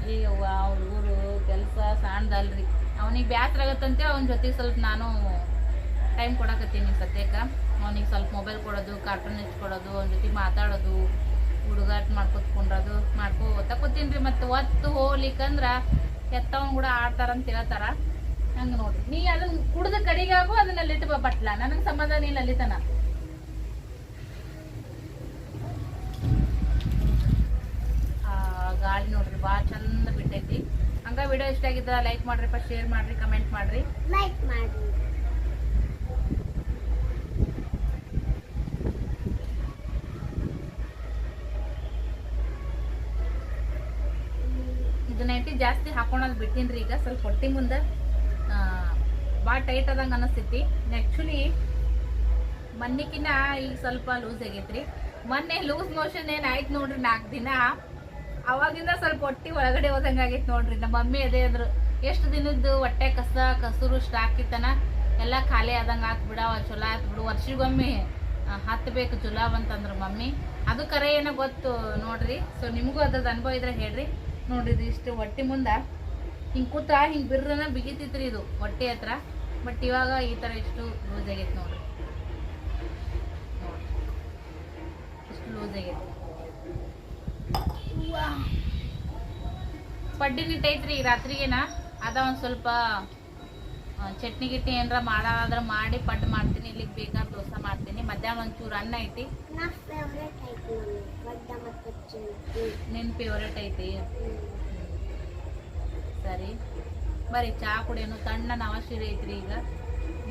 ಅಯ್ಯವ್ವ ಊರು ಕೆಲಸ ಸಣ್ಣದಲ್ರಿ ಅವನಿಗೆ ಬ್ಯಾತ್ರ ಆಗತ್ತಂತೆ, ಅವನ ಜೊತೆಗೆ ಸ್ವಲ್ಪ ನಾನು ಟೈಮ್ ಕೊಡಕತ್ತೀನಿ ಸದ್ಯಕ್ಕೆ. ಅವನಿಗೆ ಸ್ವಲ್ಪ ಮೊಬೈಲ್ ಕೊಡೋದು ಕಾರ್ಟೂನ್ ಹಚ್ಕೊಡೋದು, ಅವನ ಜೊತೆ ಮಾತಾಡೋದು, ಹುಡುಗಾಟ ಮಾಡ್ಕೊತ್ಕೊಂಡ್ರದು ಮಾಡ್ಕೋತ ಕೂತೀನಿ ರೀ. ಮತ್ತು ಒತ್ತು ಹೋಗ್ಲಿಕ್ಕಂದ್ರೆ ಎತ್ತವನ್ ಕೂಡ ಆಡ್ತಾರಂತ ಹೇಳ್ತಾರ. ಹಂಗೆ ನೋಡ್ರಿ. ನೀ ಅದನ್ನ ಕುಡ್ದ ಕಡಿಗಾಗು, ಅದನ್ನ ಅಲ್ಲಿಟ್ಟು ಬಟ್ಲ. ನನಗೆ ಸಂಬಂಧ ಇಲ್ಲ ಅಲ್ಲಿತನ. ಗಾಳಿ ನೋಡ್ರಿ, ಬಾ ಚಂದ ಹಂಗ ವಿಡಿಯೋ ಇಷ್ಟ ಆಗಿದ್ದ ಲೈಕ್ ಮಾಡ್ರಿ ಮಾಡ್ರಿಪ್ಪ ಶೇರ್ ಮಾಡ್ರಿ ಕಮೆಂಟ್ ಮಾಡ್ರಿ. ಲೈಕ್ ಮಾಡ್ರಿ. ಇದನ್ನೈತಿ ಜಾಸ್ತಿ ಹಾಕೊಳೋದು ಬಿಟ್ಟಿನ್ರಿ ಈಗ ಸ್ವಲ್ಪ ಹೊಟ್ಟಿ ಮುಂದೆ. ಭಾಳ ಟೈಟ್ ಆದಂಗೆ ಅನಿಸ್ತೈತಿ. ಆ್ಯಕ್ಚುಲಿ ಮೊನ್ನೆಕಿನ್ನ ಈಗ ಸ್ವಲ್ಪ ಲೂಸ್ ಆಗೈತ್ರಿ. ಮೊನ್ನೆ ಲೂಸ್ ಮೋಷನ್ ಏನು ಆಯ್ತು ನೋಡ್ರಿ ನಾಲ್ಕು ದಿನ. ಅವಾಗಿಂದ ಸ್ವಲ್ಪ ಹೊಟ್ಟಿ ಒಳಗಡೆ ಹೋದಂಗೆ ಆಗೈತೆ ನೋಡ್ರಿ. ನಮ್ಮ ಮಮ್ಮಿ ಅದೇ ಅಂದ್ರು, ಎಷ್ಟು ದಿನದ್ದು ಹೊಟ್ಟೆ ಕಸ, ಕಸರು ಸ್ಟಾಕ್ ಇತ್ತನ ಎಲ್ಲ ಖಾಲಿ ಆದಂಗೆ ಆತ್ ಬಿಡ ಚಲೋ ಆತ್ ಬಿಡು. ವರ್ಷಿಗೊಮ್ಮೆ ಹತ್ತಬೇಕು ಚಲೋ ಅಂತಂದ್ರು ಮಮ್ಮಿ. ಅದು ಕರೆ ಏನೋ ಗೊತ್ತು ನೋಡ್ರಿ. ಸೊ ನಿಮಗೂ ಅದ್ರದ್ದು ಅನುಭವ ಇದ್ರೆ ಹೇಳ್ರಿ. ನೋಡ್ರಿ, ಇದು ಇಷ್ಟು ಹೊಟ್ಟೆ ಮುಂದೆ ಹಿಂಗೆ ಕೂತ ಹಿಂಗೆ ಬಿರ್ರನ ಬಿಗಿತಿತ್ರಿ ಇದು ಹೊಟ್ಟೆ ಹತ್ರ. ಬಟ್ ಇವಾಗ ಈ ಥರ ಇಷ್ಟು ಲೂಸ್ ಆಗೈತೆ ನೋಡ್ರಿ. ನೋಡ್ರಿ. ಇಷ್ಟು ಲೂಸ್ ಆಗೈತೆ ಪಡ್ಡಿ ನಿಟ್ಟೈತ್ರಿ ರಾತ್ರಿಗೇನ? ಅದ ಒಂದು ಸ್ವಲ್ಪ ಚಟ್ನಿ ಗಿಟ್ನಿ ಏನಾರ ಮಾಡೋದಾದ್ರೆ ಮಾಡಿ ಪಡ್ಡು ಮಾಡ್ತೀನಿ ಇಲ್ಲಿಗೆ ಬೇಕಾದ ದೋಸೆ ಮಾಡ್ತೀನಿ. ಮಧ್ಯಾಹ್ನ ಒಂಚೂರು ಅನ್ನ ಐತಿ. ನಿನ್ನ ಫೇವ್ರೇಟ್ ಐತಿ ಸರಿ. ಬರೀ ಚಾ ಕುಡಿಯೋನು ತಣ್ಣ ಅವಶ್ಯಕ ಐತ್ರಿ ಈಗ.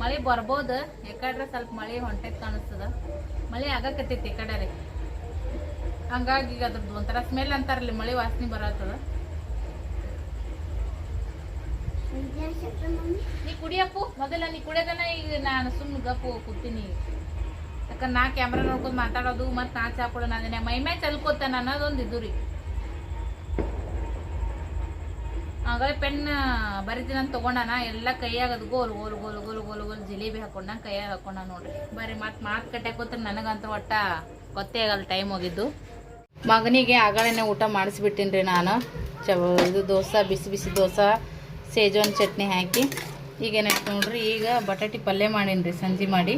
ಮಳೆ ಬರ್ಬೋದು? ಯಾಕಂದ್ರೆ ಸ್ವಲ್ಪ ಮಳೆ ಹೊಂಟೈತ್ ಕಾಣಿಸ್ತದ. ಮಳೆ ಆಗಕತ್ತೈತಿ ಈ ಕಡೆ ರೀ. ಹಂಗಾಗಿ ಈಗ ಅದ್ರದ್ದು ಒಂಥರ ಸ್ಮೆಲ್ ಅಂತಾರಲ್ಲಿ ಮಳೆ ವಾಸನೆ ಬರತ್ತದ ನೀ ಕುಡಿಯಪ್ಪು, ಮೊದಲ ನೀ ಕುಡಿಯೋದನ್ನ ಈಗ ನಾನು ಸುಮ್ಮನೆ ಗಪ್ಪು ಕೂತೀನಿ. ಯಾಕಂದ್ರೆ ನಾ ಕ್ಯಾಮ್ರಾ ನೋಡ್ಕೊಂಡು ಮಾತಾಡೋದು ಮತ್ತೆ ನಾ ಚಾ ಕೊಡೋಣ ಮೈ ಮೈಮೇ ಚಲ್ಕೋತಾನ ಅನ್ನೋದೊಂದು ಇದು ರೀ ಹಾಗಾದ್ರೆ ಪೆನ್ ಬರಿತೀನಿ ಅಂತ ತಗೊಂಡಾನ, ಎಲ್ಲ ಕೈಯಾಗ ಅದು ಗೋಲ್ ಗೋಲ್ ಗೋಲ್ ಗೋಲ್ ಗೋಲ್ ಗೋಲ್ ಜಿಲೇಬಿ ಹಾಕೊಂಡ ಕೈಯಾಗ ಹಾಕೊಂಡ ನೋಡ್ರಿ. ಬರೀ ಮತ್ತೆ ಮಾತು ಕಟ್ಟೆ ಕೂತ್ರೆ ನನಗಂತೂ ಒಟ್ಟ ಗೊತ್ತೇ ಆಗಲ್ಲ ಟೈಮ್ ಹೋಗಿದ್ದು. ಮಗನಿಗೆ ಆಗಳೇನೆ ಊಟ ಮಾಡಿಸ್ಬಿಟ್ಟಿನಿ ರೀ ನಾನು. ಚ, ಇದು ದೋಸೆ, ಬಿಸಿ ಬಿಸಿ ದೋಸೆ, ಸೇಜೋನ್ ಚಟ್ನಿ ಹಾಕಿ. ಈಗ ಏನಾಯ್ತು ನೋಡ್ರಿ, ಈಗ ಬಟಾಟಿ ಪಲ್ಯ ಮಾಡೀನಿ ರೀ ಸಂಜೆ ಮಾಡಿ.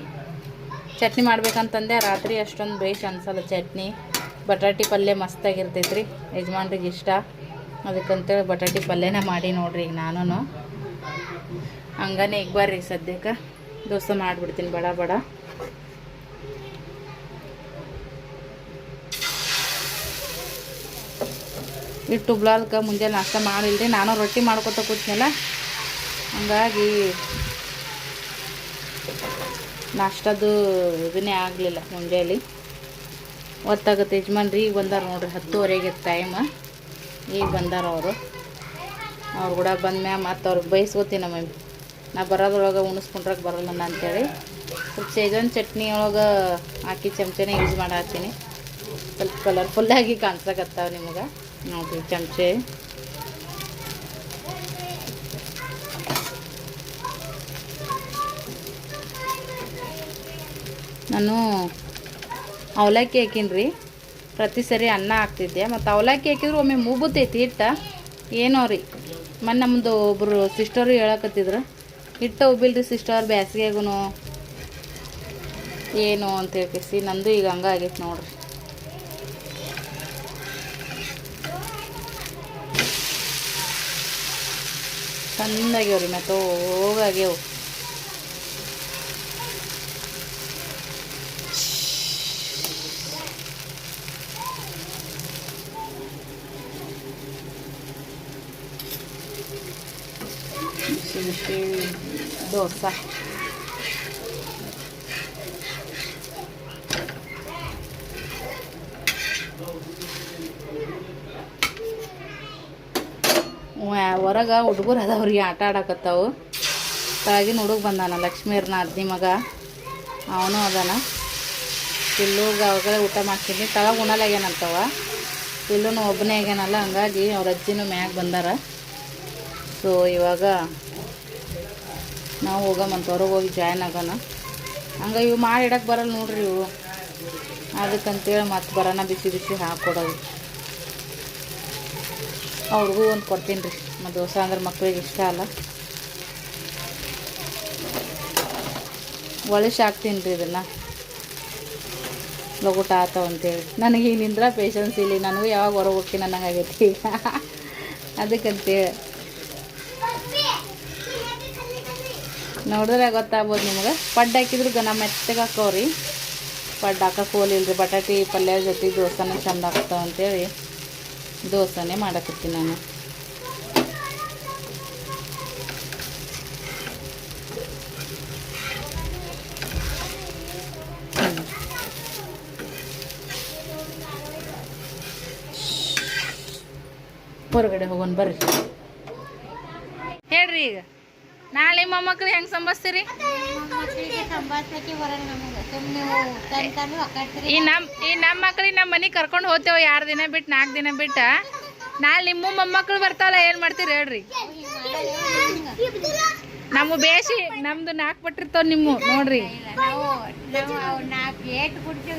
ಚಟ್ನಿ ಮಾಡ್ಬೇಕಂತಂದೆ ರಾತ್ರಿ ಅಷ್ಟೊಂದು ಬೇಷ್ ಅನ್ಸಲ್ಲ ಚಟ್ನಿ. ಬಟಾಟಿ ಪಲ್ಯ ಮಸ್ತಾಗಿರ್ತೈತೆ ರೀ ಯಜಮಾನ್ರಿಗೆ ಇಷ್ಟ. ಅದಕ್ಕಂತೇಳಿ ಬಟಾಟಿ ಪಲ್ಯನ ಮಾಡಿ ನೋಡ್ರಿ ಈಗ ನಾನು ಹಂಗಾನೆ ಈಗ ಬರ್ರಿ ಸದ್ಯಕ್ಕೆ. ದೋಸೆ ಮಾಡಿಬಿಡ್ತೀನಿ ಬಡ ಬಡ. ಇಟ್ಟು ಉಬ್ಲಾದಕ್ಕೆ ಮುಂಜಾನೆ ನಾಷ್ಟ ಮಾಡಿಲ್ರಿ. ನಾನು ರೊಟ್ಟಿ ಮಾಡ್ಕೊತ ಕೂತ್ನಲ್ಲ. ಹಂಗಾಗಿ ನಾಷ್ಟದು ಇದನ್ನೇ ಆಗಲಿಲ್ಲ ಮುಂಜಾನೆ. ಹೊತ್ತಾಗತ್ತೆ ಯಜಮಾನ್ರಿ. ಈಗ ಬಂದಾರ ನೋಡ್ರಿ, ಹತ್ತುವರೆಗೆ ಟೈಮ್ ಈಗ ಬಂದಾರ ಅವರು. ಅವ್ರು ಕೂಡ ಬಂದ್ಮ್ಯಾ ಮತ್ತು ಅವ್ರಿಗೆ ಬಯಸ್ಕೋತೀನಿ ನಮ್ಮ ನಾ ಬರೋದ್ರೊಳಗೆ ಉಣಿಸ್ಕೊಂಡ್ರಕ್ಕೆ ಬರಲ್ಲ ಅಂತೇಳಿ. ಸ್ವಲ್ಪ ಸೇಜನ್ ಚಟ್ನಿ ಒಳಗೆ ಹಾಕಿ ಚಮಚನೇ ಯೂಸ್ ಮಾಡತ್ತೀನಿ ಸ್ವಲ್ಪ ಕಲರ್ಫುಲ್ಲಾಗಿ ಕಾಣಿಸಕತ್ತಾವ ನಿಮಗೆ. ನೋಡಿರಿ ಚಮಚೆ ನಾನು ಅವಲಕ್ಕಿ ಹಾಕೀನಿ ಪ್ರತಿ ಸರಿ ಅನ್ನ ಹಾಕ್ತಿದ್ದೆ. ಮತ್ತು ಅವಲಕ್ಕಿ ಹಾಕಿದ್ರು ಒಮ್ಮೆ ಮುಗುತೈತಿ ಹಿಟ್ಟ. ಏನೋ ರೀ. ಮೊನ್ನೆ ನಮ್ಮದು ಒಬ್ಬರು ಸಿಸ್ಟರು ಹೇಳಕತ್ತಿದ್ರು. ಹಿಟ್ಟ ಉಬ್ಬಿಲ್ರಿ ಸಿಸ್ಟರ್ ಬ್ಯಾಸಿಗೆಗೂ ಏನು ಅಂತ ಹೇಳ್ಕೇಸಿ. ನಂದು ಈಗ ಹಂಗ ಆಗೈತೆ ನೋಡ್ರಿ ಚಂದಾಗ್ಯಾವ್ರಿ ಮೆತ್ತೋಗಾಗ್ಯಾವ ಬಿಸಿ ಬಿಸಿ ದೋಸೆ ಹೊರಗೆ ಹುಡುಗರು ಅದಾವ್ರಿ, ಆಟ ಆಡಕತ್ತಾವು. ತಾಗಿನ ಹುಡುಗ ಬಂದಾನ ಲಕ್ಷ್ಮೀರ್ನ ಅದ್ನಿ ಮಗ. ಅವನು ಅದಾನ. ಪಿಲ್ಲುಗ ಅವಾಗಲೇ ಊಟ ಮಾಡ್ತೀನಿ ತಳಗ ಉಣಲಾಗ್ಯಾನಂತವ ಇಲ್ಲೂ ಒಬ್ಬನೇ ಆಗ್ಯಾನಲ್ಲ, ಹಂಗಾಗಿ ಅವ್ರ ಅಜ್ಜಿನೂ ಮ್ಯಾಗ ಬಂದಾರ. ಸೊ ಇವಾಗ ನಾವು ಹೋಗಮಂತ, ಹೊರಗೆ ಹೋಗಿ ಜಾಯ್ನ್ ಆಗೋಣ. ಹಂಗೆ ಇವು ಮಾಡಿ ಇಡಕ್ಕೆ ಬರಲ್ಲ ನೋಡ್ರಿ ಇವು ಅದಕ್ಕಂತೇಳಿ ಮತ್ತೆ ಬರೋಣ ಬಿಸಿ ಬಿಸಿ ಹಾಕ್ಕೊಡೋದು ಅವ್ರಿಗೂ ಒಂದು ಕೊಡ್ತೀನಿ ರೀ ದೋಸೆ ಅಂದ್ರೆ ಮಕ್ಕಳಿಗೆ ಇಷ್ಟ ಅಲ್ಲ. ಒಳಿಸಿ ಹಾಕ್ತೀನಿ ರೀ ಇದನ್ನು. ಲಗುಟ ಆತಾವ ಅಂತೇಳಿ. ನನಗೆ ಈಗ ನಿಂದ್ರ ಪೇಷನ್ಸ್ ಇಲ್ಲಿ. ನನಗೂ ಯಾವಾಗ ಹೊರಗೆ ಹೋಗ್ತೀನಿ ನನಗೆ ಆಗೈತಿ ಅದಕ್ಕಂತೇಳಿ ನೋಡಿದ್ರೆ ಗೊತ್ತಾಗ್ಬೋದು ನಿಮ್ಗೆ. ಪಡ್ಡು ಹಾಕಿದ್ರು ಗನ ಮೆತ್ತಗೆ ಹಾಕೋರಿ. ಪಡ್ಡು ಹಾಕಕ್ಕೆ ರೀ ಬಟಾಟಿ ಪಲ್ಯ ಜೊತೆ ದೋಸೆನ ಚಂದ ಆಗ್ತಾವ ಅಂತೇಳಿ ದೋಸೆನೇ ಮಾಡಕತ್ತೀನಿ ನಾನು. ಹೊರಗಡೆ ಹೋಗೋಣ ಬರ್ರಿ. ಹೇಳ್ರಿ ಈಗ. ನಾಳೆ ನಿಮ್ಮ ಹೆಂಗೆ ತಂದು ಈ ನಮ್ಮ ಈ ನಮ್ಮ ಮಕ್ಳಿಗೆ ನಮ್ಮ ಮನೆಗೆ ಕರ್ಕೊಂಡು ಹೋಗ್ತೇವೆ ಎರಡು ದಿನ ಬಿಟ್ಟು ನಾಲ್ಕು ದಿನ ಬಿಟ್ಟ. ನಾಳೆ ನಿಮ್ಮ ಮೊಮ್ಮಕ್ಳು ಬರ್ತಾವಲ್ಲ, ಏನು ಮಾಡ್ತೀರಿ ಹೇಳ್ರಿ. ನಮ್ಮ ಬೇಸಿ ನಮ್ದು ನಾಲ್ಕು ಪಟ್ಟಿರ್ತಾವ ನಿಮ್ಮ, ನೋಡ್ರಿ.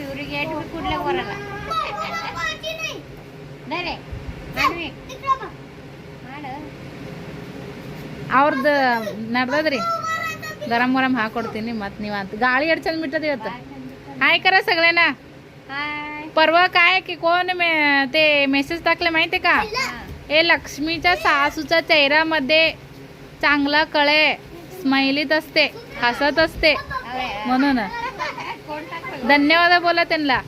ಇವ್ರಿಗೆ ಅವ್ರದ್ದು ನಡ್ದದ್ರಿ ಗರಂ ಗರಂ ಹಾಕೊಡ್ತೀನಿ ಮತ್ತು ನೀವು ಅಂತ ಗಾಳಿ ಎರಡು ಚಂದ ಬಿಟ್ಟದ ಇವತ್ತು हाय करा सगळ्यांना ಹಾಯ್ परवा काय की कोण मे ते मेसेज टाकले माहिती का हे लक्ष्मीच्या सासूच्या चेहऱ्यामध्ये चांगला कळे स्माइलीत असते हसत असते म्हणून कोण टाकलं धन्यवाद बोला त्यांना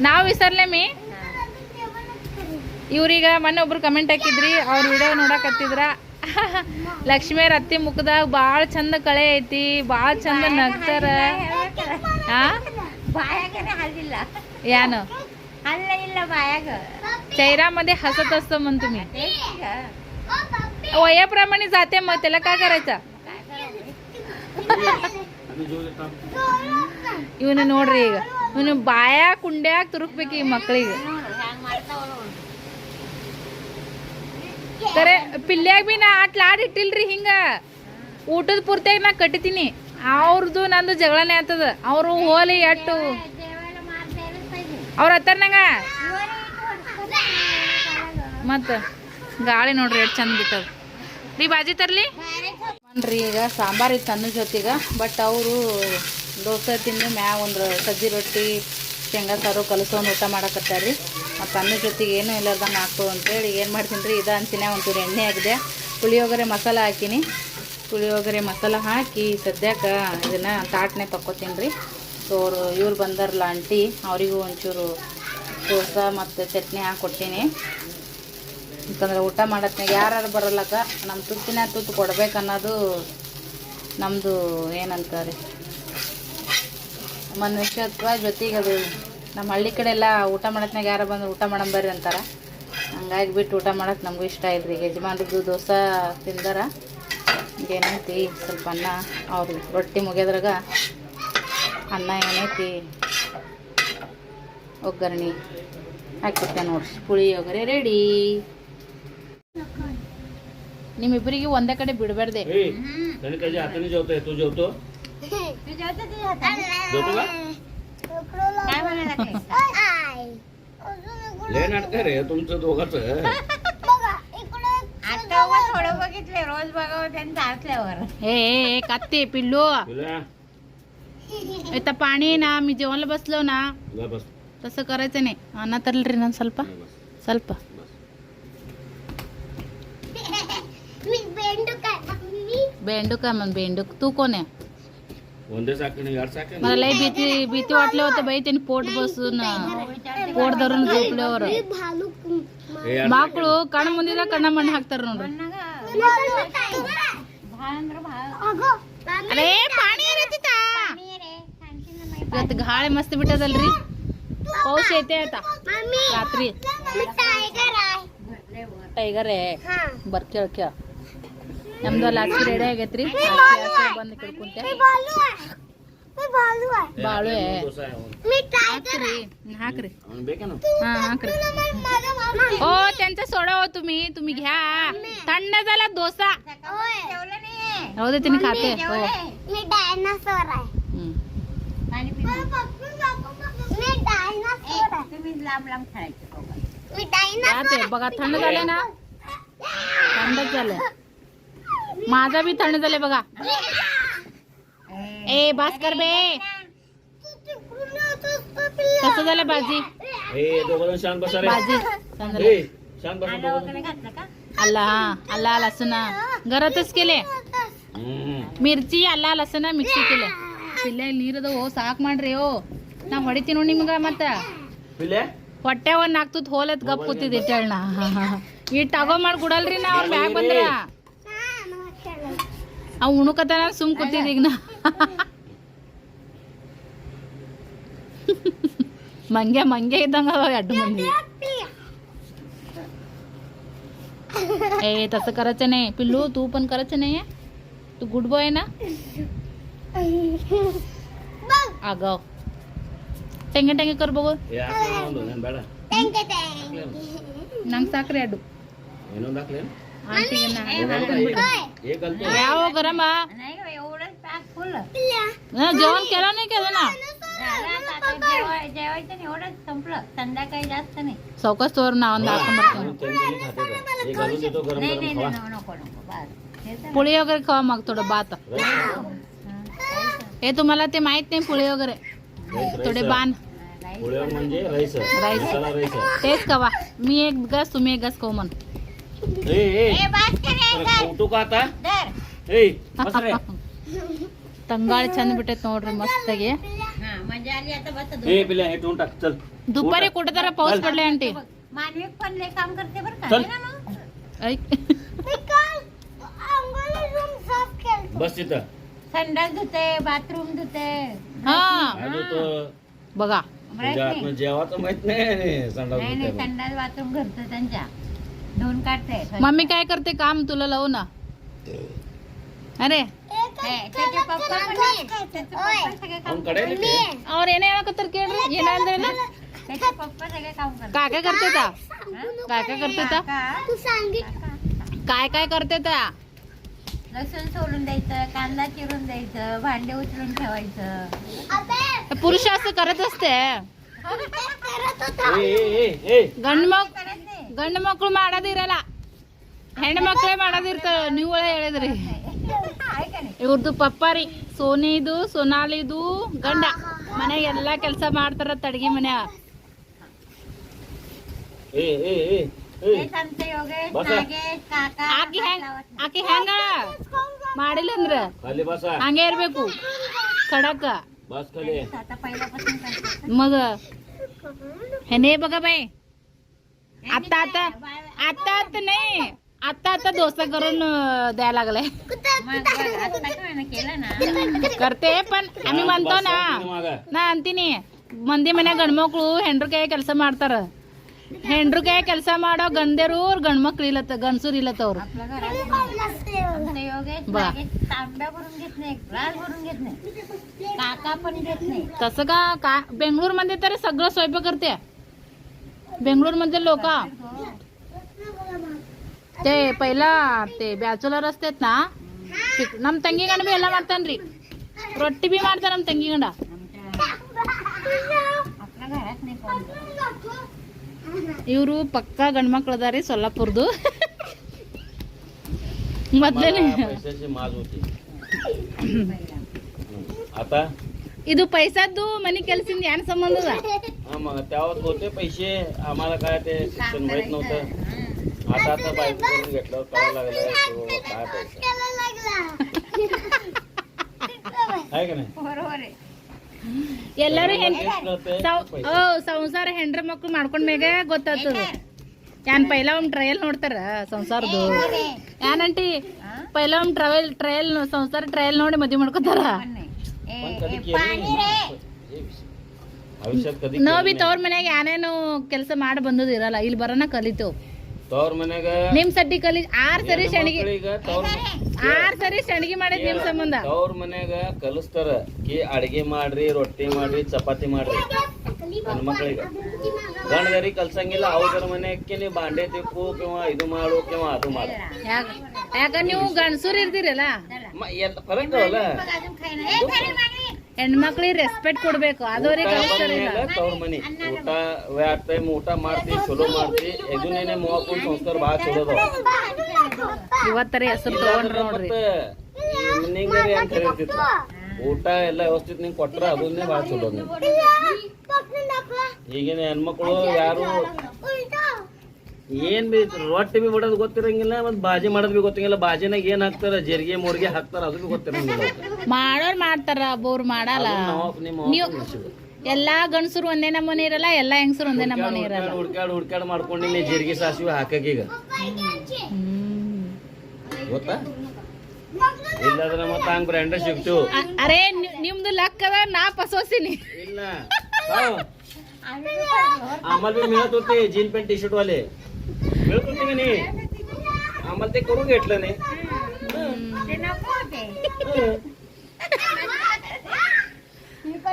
ನಾವ್ ವಿಸರ್ಲೆ ಮೀ ಇವ್ರೀಗ ಮೊನ್ನೆ ಒಬ್ರು ಕಮೆಂಟ್ ಹಾಕಿದ್ರಿ ಅವ್ರ ವಿಡಿಯೋ ನೋಡಕತ್ತಿದ್ರ ಲಕ್ಷ್ಮಿಯರ್ ಅತ್ತಿ ಮುಖದಾಗ ಭಾಳ ಚಂದ ಕಳೆ ಐತಿ ಭಾಳ ಚಂದ ನಗ್ತಾರ ಹಾ ಬಾಯಾಗನೆ ಹಲ್ಲಿಲ್ಲ ಯಾನು ಹಲ್ಲ ಇಲ್ಲ ಬಾಯಾಗ चेहऱ्यामध्ये हसत असतं म्हण तुम्ही ಈಗ वयाप्रमाणे जाते मग त्याला काय करायचं ಇವನು ನೋಡ್ರಿ ಈಗ ಇವನು ಬಾಯ ಕುಂಡ್ಯಾಗ ತುರುಕ್ಬೇಕು ಈ ಮಕ್ಳಿಗೆ ಹ್ಯಾಂಗ ಮಾಡ್ತಾವ ನೋಡು ಕರೆ ಪಿಲ್ಯಾಗ ಬಿ ನಾ ಆಟ್ಲ ಲಾಡ್ ಇಟ್ಟಿಲ್ರಿ ಹಿಂಗ. ಊಟದ ಪೂರ್ತಿಯಾಗಿ ನಾ ಕಟ್ಟಿತೀನಿ. ಅವ್ರದ್ದು ನಂದು ಜಗಳನೇ ಆಗ್ತದ ಅವರು ಹೋಲಿ ಎಟ್ಟು. ಅವ್ರ ಹತ್ತಾರ ನಂಗ? ಮತ್ತ ಗಾಳಿ ನೋಡ್ರಿ ಎಷ್ಟು ಚಂದ ಬಿಟ್ಟದ ರೀ ಬಾಜಿ ತರ್ಲಿ. ಬನ್ರಿ ಈಗ ಸಾಂಬಾರ್ ಇತ್ತು ಅನ್ನ ಜೊತೆಗೆ, ಬಟ್ ಅವರು ದೋಸೆ ತಿಂದು ಮ್ಯಾಗ ಒಂದು ಸಜ್ಜಿ ರೊಟ್ಟಿ, ಶೇಂಗಾ ಸಾರು ಕಲಸೋನ್ ಊಟ ಮಾಡಕತ್ತಾರ ರೀ ಮತ್ತು ಅನ್ನ ಜೊತೆಗೆ ಏನೂ ಇಲ್ಲದಂಗೆ ಹಾಕು ಅಂತೇಳಿ ಏನು ಮಾಡ್ತೀನಿ ರೀ ಇದು ಅಂತೀನಿ ಒಂಚೂರು ಎಣ್ಣೆ ಆಗಿದೆ ಪುಳಿಯೋಗರೆ ಮಸಾಲ ಹಾಕಿನಿ. ಪುಳಿಯೋಗರೆ ಮಸಾಲ ಹಾಕಿ ಸದ್ಯಕ್ಕೆ ಇದನ್ನು ತಾಟ್ನೆ ತಕ್ಕೋತೀನಿ ರೀ ಸೊ ಅವರು ಇವ್ರು ಬಂದಾರಲ್ಲ ಆಂಟಿ, ಅವರಿಗೂ ಒಂಚೂರು ದೋಸೆ ಮತ್ತು ಚಟ್ನಿ ಹಾಕ್ಕೊಡ್ತೀನಿ ಯಾಕಂದರೆ ಊಟ ಮಾಡತ್ನಾಗ ಯಾರು ಬರಲ್ಲಕ್ಕ ನಮ್ಮ ತುತ್ತಿನ ತುತ್ತು ಕೊಡ್ಬೇಕು ಅನ್ನೋದು ನಮ್ಮದು ಏನಂತಾರೆ? ಮನುಷ್ಯತ್ವ ಜೊತೆಗೆ ಅದು ನಮ್ಮ ಹಳ್ಳಿ ಕಡೆ ಎಲ್ಲ ಊಟ ಮಾಡತ್ನಾಗ ಯಾರು ಬಂದು ಊಟ ಮಾಡಮ್ ಬರ್ರಿ ಅಂತಾರೆ. ಹಂಗಾಗಿ ಬಿಟ್ಟು ಊಟ ಮಾಡೋಕೆ ನಮಗೂ ಇಷ್ಟ ಆಯ್ತು ರೀ ಯಜಮಾನ್ರದ್ದು ದೋಸೆ ತಿಂದಾರ. ಏನೈತಿ ಸ್ವಲ್ಪ ಅನ್ನ ಅವ್ರ ರೊಟ್ಟಿ ಮುಗಿಯೋದ್ರಾಗ ಅನ್ನ ಏನೈತಿ ಒಗ್ಗರಣೆ ಹಾಕಿರ್ತೇನೆ ನೋಡ್ರಿ. ಪುಳಿಯೋಗರೆ ರೆಡಿ ನಿಮ್ಮಿಬ್ಬರಿಗೆ ಒಂದೇ ಕಡೆ ಬಿಡಬೇಡ್ದೆ काय म्हणायला रे थोडं बघितले रोज हे पाणी ना मी जेवणाला बसलो ना तसं करायचं नाही. अना तर रे ना स्वल्प. स्वल्प. बेंडूक काय मग बेंडू तू कोण आहे? मला लई भीती भीती वाटले होते बाई त्यांनी पोट बसून पोट धरून झोपल्यावर ಮಕ್ಕಳು ಕಣ್ಣು ಮುಂದಿದ ಕಣ್ಣ ಮಣ್ಣು ಹಾಕ್ತಾರ ನೋಡ್ರಿ ಭಾಳ ಅಂದ್ರೆ ಭಾಳ ಅಲೇ ಪಾಣಿ ಏನೈತಿತಾ ನೀರೇ ಕಾಣ್ತಿಲ್ಲ ಮೈ ಇವತ್ತು ಗಾಳಿ ಮಸ್ತ್ ಬಿಟ್ಟದಲ್ರಿ ಪೌಷ್ ಐತೆ ಆತ ರಾತ್ರಿ ಟೈಗರ್ ಬರ್ ಕೇಳ ಕೇಳ ನಮ್ದು ಅಲ್ಲಿ ಅಕ್ಕಿ ರೆಡಿ ಆಗೈತ್ರಿ ಬಂದು ಕೇಳ್ಕೊಂತೆ ಬಾಳು ಹಾಕ್ರಿ हं, हाकरी ಅವ್ನು ಬೇಕೇನು हा हाकरी ओ त्यांचा सोडा हो तुम्ही तुम्ही घ्या थंड झाला डोसा जेवलं नाही राहू दे तिने खाते हो मी डायनासोर आहे हं. पाणी मी डायनासोर आहे तुम्ही लांब लांब खेळायचे मी राहते बघा थंड झाले ना थंडच झालं माझा बी थंड झाले बघा ए भास्कर बे कसं झालं भाजी ए दोघं जण शांत बसा रे भाजी छान झालं. ए शांत बसा दोघं जण. घातलं का आला हा आला लसूण घरातच केले ಹ್ಮ್ ಮಿರ್ಚಿ ಅಲ್ಲ ಲಸನ ಮಿಕ್ಸಿ ಕೆಲೆ ಇಲ್ಲೇ ನೀರದ ಓ ಸಾಕ್ ಮಾಡ್ರಿ ಓ ನಾ ಹೊಡಿತೀನಿ ನೋಡಿ ನಿಮ್ಗ ಮತ್ತ ಪಿಲ್ಲೆ ಹೊಟ್ಟೆ ಒಂದ್ ಹಾಕ್ತುತ್ ಹೋಲತ್ ಗಪ್ ಕೂತಿದ್ ಇಟ್ಟೇಳ್ನ ಈ ಟಗೋ ಮಾಡಿ ಕೊಡಲ್ರಿ ನಾ ಅವ್ರ ಬ್ಯಾಗ್ ಬಂದ್ರ ಅವ್ ಉಣುಕತನ ಸುಮ್ ಕೂತಿದ್ ಈಗ ನಾ ಮಂಗೆ ಮಂಗೆ ಇದ್ದಂಗ ಅವ ಎರಡು ಮಂದಿ ए तसं करायचं नाही पिल्लू तू पण करायचं नाही तू गुड बॉय आहे ना आगाव ಟೆಂಗೆ ಟೆಂಗೆ ಕರ್ ಬಗೋ ಏ ಹಾಕ್ಲೇನು ಒಂದು ನಾನು ಬೇಡ ನಂಗೆ ಸಾಕ್ರಿ ಅಡ್ಡು ಇನ್ನೊಂದು ಹಾಕ್ಲೇನು ಆಂಟಿಗೆ ನಾ- ಏ ಕಲ್ತು ಯಾವ ಗರಮ नाही गं, एवढंच पॅक फुल ना, जेवण केलं नाही केलं ना झालं आता, आता जेवाय- जेवायचं नाही एवढंच संपलं संध्याकाळी जास्त नाही चौकस तोर ना ಒಂದು ಹಾಕೊಂಡ್ಬರ್ತೀನಿ चमचमी खाते का? हे घालून देतो गरम नाही गरम नाही खावा नाही, नको नको बस हेच आहे. पोळी वगैरे खावा मग थोडं भात रईस हं, हे तुम्हाला ते माहित नाही पोळी वगैरे रईस थोडे रईस. बाण नाही. पोळ्यावर म्हणजे राईस राईस. मसाला राईस तेच खावा मी एक गस तुम्ही एक गस खाऊ म्हण ए ए ए, बस कर रे, तुला धर, कौतु का आता धर. ए बस रे ತಂಗಾಳಿ ಚಂದ ಬಿಟ್ಟೈತ್ ನೋಡ್ರಿ ಮಸ್ತಾಗಿ हा, मजा आली आता बस ए पिल्या हे ठेवून टाक चल दुपारी कुठे जरा पाऊस पडले आंटी मानविक पण लय काम करते बरं का चल. है ना मग? ऐक बस तिथं संडास धुते बाथरूम धुते हा काय होतं बघा म्हणजे आतनं जेवाचं माहित नाही आणि संडास नाही नाही धुते. संडास बाथरूम घरचं त्यांच्या धुवून काढते मम्मी काय करते? काम तुला लावू ना. अरे. तर केळ काय काय करते काय काय करते काय काय करते लसूण सोलून द्यायचं कांदा चिरून द्यायचं भांडे उचलून ठेवायचं. पुरुष असं करत असते. गण मग ಗಂಡು ಮಕ್ಕಳು ಮಾಡೋದಿರಲ್ಲ ಹೆಣ್ಣು ಮಕ್ಕಳೇ ಮಾಡೋದಿರ್ತಾವ ನೀವು ಹೇಳಿದ್ರಿ. ಇವ್ರದ್ದು ಪಪ್ಪ ರೀ ಸೋನಿದು ಸೋನಾಲಿದು ಗಂಡ. ಮನೆ ಎಲ್ಲಾ ಕೆಲಸ ಮಾಡ್ತಾರ ತಡ್ಗಿ ಮನೆ ಆಕಿ ಹೆಂಗ ಆಕಿ ಹೆಂಗ? ಮಾಡಿಲ್ಲ ಅಂದ್ರ? ಹಂಗೆ ಇರ್ಬೇಕು. ಖಡಕ. ಮಗ. ಹೆನೇ ಬಗ ಬೈ? आता आता आता आता नाही आता आता डोसा करून अं, द्यायला लागलाय मग बघ, आता काय ना केलं ना करते पण आम्ही म्हणतो ना ಮಾಗ ನಾ ಅಂತೀನಿ ಮಂದಿ ಮನ್ಯಾಗ ಗಂಡ್ಮಕ್ಳು ಹೆಂಡ್ರು ಕೈ ಕೆಲಸ ಮಾಡ್ತಾರ ಹೆಂಡ್ರು ಕೈ ಕೆಲಸ ಮಾಡೋ ಗಂಡೆರು ಗಂಡ್ಮಕ್ಳು ಇಲ್ಲತ್ತ ಗಂಡಸರು ಇಲ್ಲತ್ತವ್ರು आपल्या घरात आमचे योगेश बा. नागेश तांब्या भरून घेत नाही ग्लास भरून घेत नाही काका पण घेत नाही तसं का का बेंगळूरमध्ये तर सगळं स्वयंपाक करते बेंगळूरमध्ये लोक ते पहिला ते ಬ್ಯಾಚುಲರ್ असतात ना ಚಿಕ್- ನಮ್ ತಂಗಿ ಗಂಡ ಬಿ ಎಲ್ಲ ಮಾಡ್ತಾನ್ರಿ ರೊಟ್ಟಿ ಬಿ ಮಾಡ್ತಾರ ನಮ್ ತಂಗಿ ಗಂಡ आमच्या आपल्या घरात नाही कोण ಇವರು ಪಕ್ಕಾ ಗಂಡ್ಮಕ್ಳು ಅದಾರಿ ಸೊಲ್ಲಾಪುರ್ದು ಮೊದ್ಲೇನೆ मला पैशाची माज होती आता ಇದು ಪೈಸಾದ್ದು ಮನಿ ಕೆಲ್ಸಿಂದ ಏನ್ ಸಂಬಂಧ ಅದ हा मग त्यावर होते पैसे आम्हाला काय ते शिक्षण माहित नव्हतं आता आता बायको करून घेतलं करायला लागलं तो काय पैसा ಹಾಗೇನೆ ಎಲ್ಲರೂ ಹೆಣ್ ಎಷ್ಟು ಬರುತ್ತೆ? ಸೌ- ಓ ಸಂಸಾರ ಹೆಂಡ್ರ ಮಕ್ಳು ಮಾಡ್ಕೊಂಡ್ ಮ್ಯಾಗ ಗೊತ್ತಾಗ್ತದ ಯಾನ್ ಪೈಲ ಒಂದ್ ಟ್ರಯಲ್ ನೋಡ್ತಾರ ಸಂಸಾರದು ಯಾನಂಟಿ ಪೈಲ ಒಂದ್ ಟ್ರಯಲ್ ಟ್ರಯಲ್ ಸಂಸಾರ ಟ್ರಯಲ್ ನೋಡಿ ಮದ್ವೆ ಮಾಡ್ಕೊತಾರ ನಾವ್ ಬಿ ತವ್ರ ಮನ್ಯಾಗ ಏನೇನು ಕೆಲಸ ಮಾಡಿ ಬಂದದ ಇರಲ್ಲ. ಇಲ್ಲಿ ಬರೋಣ ಕಲಿತೇವ್ ತವ್ರ ಮನ್ಯಾಗ ನಿಮ್ ಸಡ್ಡಿ ಕಲಿ ಆರ್ ಸರಿ ಶಣಿಗೆ ಆರ್ ಸರಿ ಶಣಿಗೆ ಮಾಡಿದ್ ನಿಮ್ ಸಂಬಂಧ. ತವ್ರ ಮನ್ಯಾಗ ಕಲಿಸ್ತಾರ. ಕಿ ಅಡಿಗೆ ಮಾಡ್ರಿ ರೊಟ್ಟಿ ಮಾಡ್ರಿ ಚಪಾತಿ ಮಾಡ್ರಿ. ನನ್ನ ಮಕ್ಕಳಿಗೆ ಗಂಡದರಿ ಕಲ್ಸಂಗಿಲ್ಲ ಅವ್ರ ಮನೆಗೆ ನೀವು ಬಾಂಡೆ ತಿಕ್ಕು ಕಿವ ಇದು ಮಾಡು ಕಿವ ಅದು ಮಾಡು. ಯಾಕ ಯಾಕ ನೀವು ಗಂಡಸೂರ್ ಇರ್ತೀರಲ್ಲ? ಹೆಣ್ಮಕ್ಳಿಗೆ ರೆಸ್ಪೆಕ್ಟ್ ಕೊಡ್ಬೇಕು. ಅದವ್ರಿಗೆ ತವ್ರ ಮನಿ. ಊಟ ಎರಡು ಟೈಮ್ ಊಟ ಮಾಡ್ತಿ ಚಲೋ ಮಾಡ್ತಿ. ಇದನ್ನೇನೆ ಮೂವಕ್ಕೊಂದು ಸಂಸ್ಕಾರ ಭಾಳ ಚಲೋ ಅದಾವ ಇವತ್ತರ ಹೆಸರು ತಗೊಂಡ್ರ ನೋಡ್ರಿ. ನಿಂಗರಿ ಅಂತ ಹೇಳ್ತಿತ್ತು ಊಟ ಎಲ್ಲ ವ್ಯವಸ್ಥಿತ ನಿಂಗೆ ಕೊಟ್ರ ಅದನ್ನೇ ಭಾಳ ಚಲೋ ನೀವು ಈಗಿನ ಹೆಣ್ಮಕ್ಳು ಯಾರು ಏನ್ ಬಿ ರೊಟ್ಟಿ ಬಿ ಬಿಡೋದು ಗೊತ್ತಿರಂಗಿಲ್ಲ ಮತ್ ಬಾಜಿ ಮಾಡೋದು ಬಿ ಗೊತ್ತಿರಂಗಿಲ್ಲ. ಬಾಜಿನಾಗ ಏನ್ ಹಾಕ್ತಾರ? ಜೆರಿಗೆ ಮೋರ್ಗೆ ಹಾಕ್ತಾರ ಅದು ಬಿ ಗೊತ್ತಿರಂಗಿಲ್ಲ. ಮಾಡೋರ್ ಮಾಡ್ತಾರ ಬೋರ್ ಮಾಡಲ್ಲ. ಎಲ್ಲಾ ಗಂಡಸರು ಒಂದೇ ನಮ್ಮನೆ ಇರಲ್ಲ ಎಲ್ಲಾ ಹೆಂಗಸರು ಒಂದೇ ನಮ್ಮನೆ ಇರಲ್ಲ. ಹುಡ್ಕಾಡ್ ಹುಡ್ಕಾಡ್ ಮಾಡ್ಕೊಂಡಿನಿ ಜೆರಿಗೆ ಸಾಸಿವೆ ಹಾಕಕೀಗ ಗೊತ್ತಾ? ಇಲ್ಲಾದ್ರೆ ಮತ್ತ ಹಂಗ್ ಬ್ರ್ಯಾಂಡ್ ಸಿಕ್ತು ಅರೆ ನಿಮ್ದು ಲಕ್ ಅದ ನಾ ಪಸೋಸಿನಿ ಇಲ್ಲ. ಆಮೇಲೆ ಜೀನ್ ಪ್ಯಾಂಟ್ ಟಿ ಶರ್ಟ್ ವಾಲೆ. आम्हाला ते करून घेतलं नाही.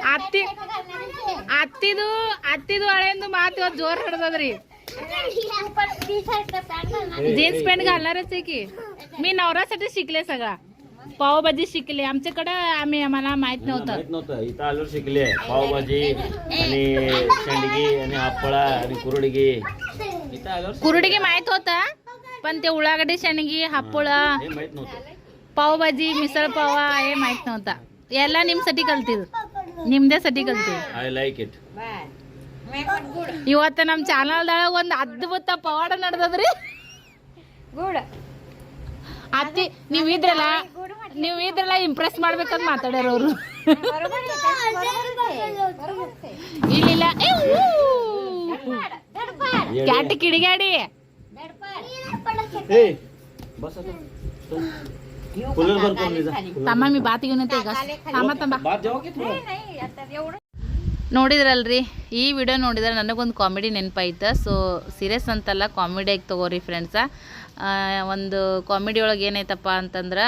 आत्ती तू आत्ती तू आळे तू जोर रडता रे. जीन्स पॅन्ट घालणारच आहे की. मी नवऱ्यासाठी शिकले सगळा. पावभाजी शिकले. आमच्याकडे आम्ही आम्हाला माहीत नव्हतं. नव्हतं. इथं आलो शिकले. पावभाजी आणि शेंडगी आणि आपळा आणि कुरडगी. ಕುರುಡಿಗೆ ಮಾಯ್ತು ಹೋತ? पण ಉಳ್ಳಾಗಡ್ಡಿ उळागडी ಹಪ್ಪಳ ಪಾವ್ ಬಾಜಿ ಮಿಸಳ ಪಾವ ಏ माहित नव्हता ಎಲ್ಲ ನಿಮ್ ಕಲ್ತಿದ್ರು ಕಲ್ತಿದ್. ನಿಮ್ದೇ ಸಟಿ ಲೈಕ್ ಇವತ್ತ ಇವತ್ತು ನಮ್ಮ ಚಾನಲ್ದಾಗ ಒಂದು ಅದ್ಭುತ ಪವಾಡ ನಡ್ದದ್ರಿ. ಗೂಡ. ಅತ್ತಿ ನೀವು ಇದ್ರಲ್ಲ ನೀವು ಇದ್ರಲ್ಲ ಇಂಪ್ರೆಸ್ ಮಾಡ್ಬೇಕಂತ ಮಾತಾಡ್ಯಾರ ಅವರು. ಇಲ್ಲಿಲ್ಲ. ಏ ಕ್ಯಾಟ್ ಕಿಡಿಗಾಡಿ ತಮ್ಮ ಮಿ ಈಗ. ತಮ್ಮ ನೋಡಿದ್ರಲ್ರಿ ಈ ವಿಡಿಯೋ ನೋಡಿದ್ರೆ ನನಗೊಂದು ಕಾಮಿಡಿ ನೆನಪಾಯ್ತು. ಸೊ ಸೀರಿಯಸ್ ಅಂತಲ್ಲ ಕಾಮಿಡಿಯಾಗಿ ತಗೋರಿ ಫ್ರೆಂಡ್ಸ ಒಂದು ಕಾಮಿಡಿ ಒಳಗೆ ಏನೈತಪ್ಪ ಅಂತಂದ್ರೆ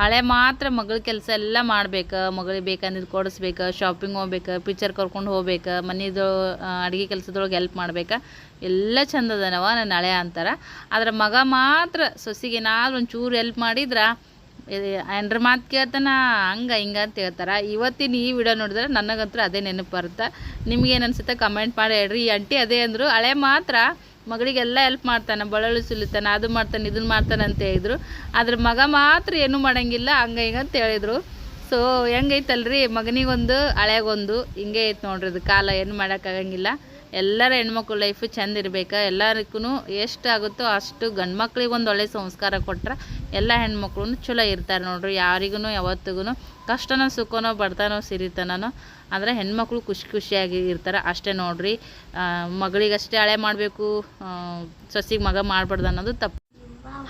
ಹಳೆ ಮಾತ್ರ ಮಗಳ ಕೆಲಸ ಎಲ್ಲ ಮಾಡ್ಬೇಕು, ಮಗಳಿಗೆ ಬೇಕಂದಿದ್ದು ಕೊಡಿಸ್ಬೇಕು ಶಾಪಿಂಗ್ ಹೋಗ್ಬೇಕು ಪಿಕ್ಚರ್ ಕರ್ಕೊಂಡು ಹೋಗ್ಬೇಕು, ಮನೆದು ಅಡುಗೆ ಕೆಲಸದೊಳಗೆ ಹೆಲ್ಪ್ ಮಾಡ್ಬೇಕು. ಎಲ್ಲ ಚಂದ ಅದನವ ನನ್ನ ಹಳೆ ಅಂತಾರೆ. ಆದ್ರೆ ಮಗ ಮಾತ್ರ ಸೊಸಿಗೆ ಏನಾದ್ರು ಒಂಚೂರು ಹೆಲ್ಪ್ ಮಾಡಿದ್ರೆ ಏನ್ರ ಮಾತು ಕೇಳ್ತಾನ, ಹಂಗೆ ಹಿಂಗೆ ಅಂತ ಹೇಳ್ತಾರೆ. ಇವತ್ತಿನ ಈ ವಿಡಿಯೋ ನೋಡಿದ್ರೆ ನನಗಂತೂ ಅದೇ ನೆನಪು ಬರುತ್ತೆ. ನಿಮ್ಗೇನು ಅನ್ಸುತ್ತೆ? ಕಮೆಂಟ್ ಮಾಡಿ ಹೇಳ್ರಿ. ಈ ಅಂಟಿ ಅದೇ ಅಂದರು, ಹಳೆ ಮಾತ್ರ ಮಗಳಿಗೆಲ್ಲ ಹೆಲ್ಪ್ ಮಾಡ್ತಾನೆ, ಬಳಲು ಸುಲಿತಾನೆ, ಅದು ಮಾಡ್ತಾನೆ ಇದನ್ನು ಮಾಡ್ತಾನೆ ಅಂತ ಹೇಳಿದ್ರು. ಆದ್ರೆ ಮಗ ಮಾತ್ರ ಏನೂ ಮಾಡೋಂಗಿಲ್ಲ ಹಂಗೆ ಹಿಂಗೆ ಅಂತ ಹೇಳಿದ್ರು. ಸೊ ಹೆಂಗೈತಲ್ರಿ, ಮಗನಿಗೊಂದು, ಹಳೆಗೊಂದು, ಹಿಂಗೆ ಐತೆ ನೋಡ್ರಿ ಇದು ಕಾಲ, ಏನು ಮಾಡೋಕ್ಕಾಗಂಗಿಲ್ಲ. ಎಲ್ಲರ ಹೆಣ್ಮಕ್ಳು ಲೈಫು ಚಂದ ಇರ್ಬೇಕು. ಎಲ್ಲರಿಗೂ ಎಷ್ಟು ಆಗುತ್ತೋ ಅಷ್ಟು ಗಂಡು ಮಕ್ಳಿಗೆ ಒಂದು ಒಳ್ಳೆ ಸಂಸ್ಕಾರ ಕೊಟ್ರೆ ಎಲ್ಲ ಹೆಣ್ಮಕ್ಳು ಚಲೋ ಇರ್ತಾರೆ ನೋಡ್ರಿ. ಯಾರಿಗೂ ಯಾವತ್ತಿಗೂ ಕಷ್ಟನೋ ಸುಖನೋ ಬಡತನೋ ಸಿರಿತನೋ ಆದರೆ ಹೆಣ್ಮಕ್ಳು ಖುಷಿ ಖುಷಿಯಾಗಿ ಇರ್ತಾರೆ. ಅಷ್ಟೇ ನೋಡ್ರಿ ಮಗಳಿಗಷ್ಟೇ ಹಳೆ ಮಾಡಬೇಕು ಸೊಸಿಗೆ ಮಗ ಮಾಡಬಾರ್ದು ಅನ್ನೋದು ತಪ್ಪು.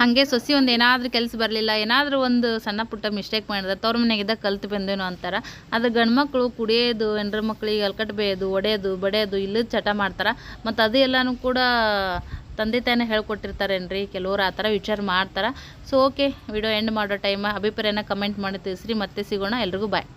ಹಾಗೆ ಸೊಸಿ ಒಂದು ಏನಾದರೂ ಕೆಲಸ ಬರಲಿಲ್ಲ, ಏನಾದರೂ ಒಂದು ಸಣ್ಣ ಪುಟ್ಟ ಮಿಸ್ಟೇಕ್ ಮಾಡಿದ್ರೆ ತವ್ರ ಮನೆಗಿದ್ದ ಕಲ್ತು ಬಂದೇನೋ ಅಂತಾರೆ. ಅದು ಗಂಡ್ಮಕ್ಳು ಕುಡಿಯೋದು ಹೆಣ್ರ ಮಕ್ಳಿಗೆ ಅಲ್ಕಟ್ಟು ಬೇಯೋದು ಒಡೆಯೋದು, ಬಡಿಯೋದು, ಇಲ್ಲದ ಚಟ ಮಾಡ್ತಾರೆ. ಮತ್ತು ಅದು ಎಲ್ಲನೂ ಕೂಡ ತಂದೆ ತಾಯಿನೇ ಹೇಳ್ಕೊಟ್ಟಿರ್ತಾರೇನ್ರಿ? ಕೆಲವರು ಆ ಥರ ವಿಚಾರ ಮಾಡ್ತಾರೆ. ಸೊ ಓಕೆ ವಿಡಿಯೋ ಎಂಡ್ ಮಾಡೋ ಟೈಮ್ ಅಭಿಪ್ರಾಯನ ಕಮೆಂಟ್ ಮಾಡಿ ತಿಳಿಸ್ರಿ. ಮತ್ತೆ ಸಿಗೋಣ ಎಲ್ರಿಗೂ ಬಾಯ್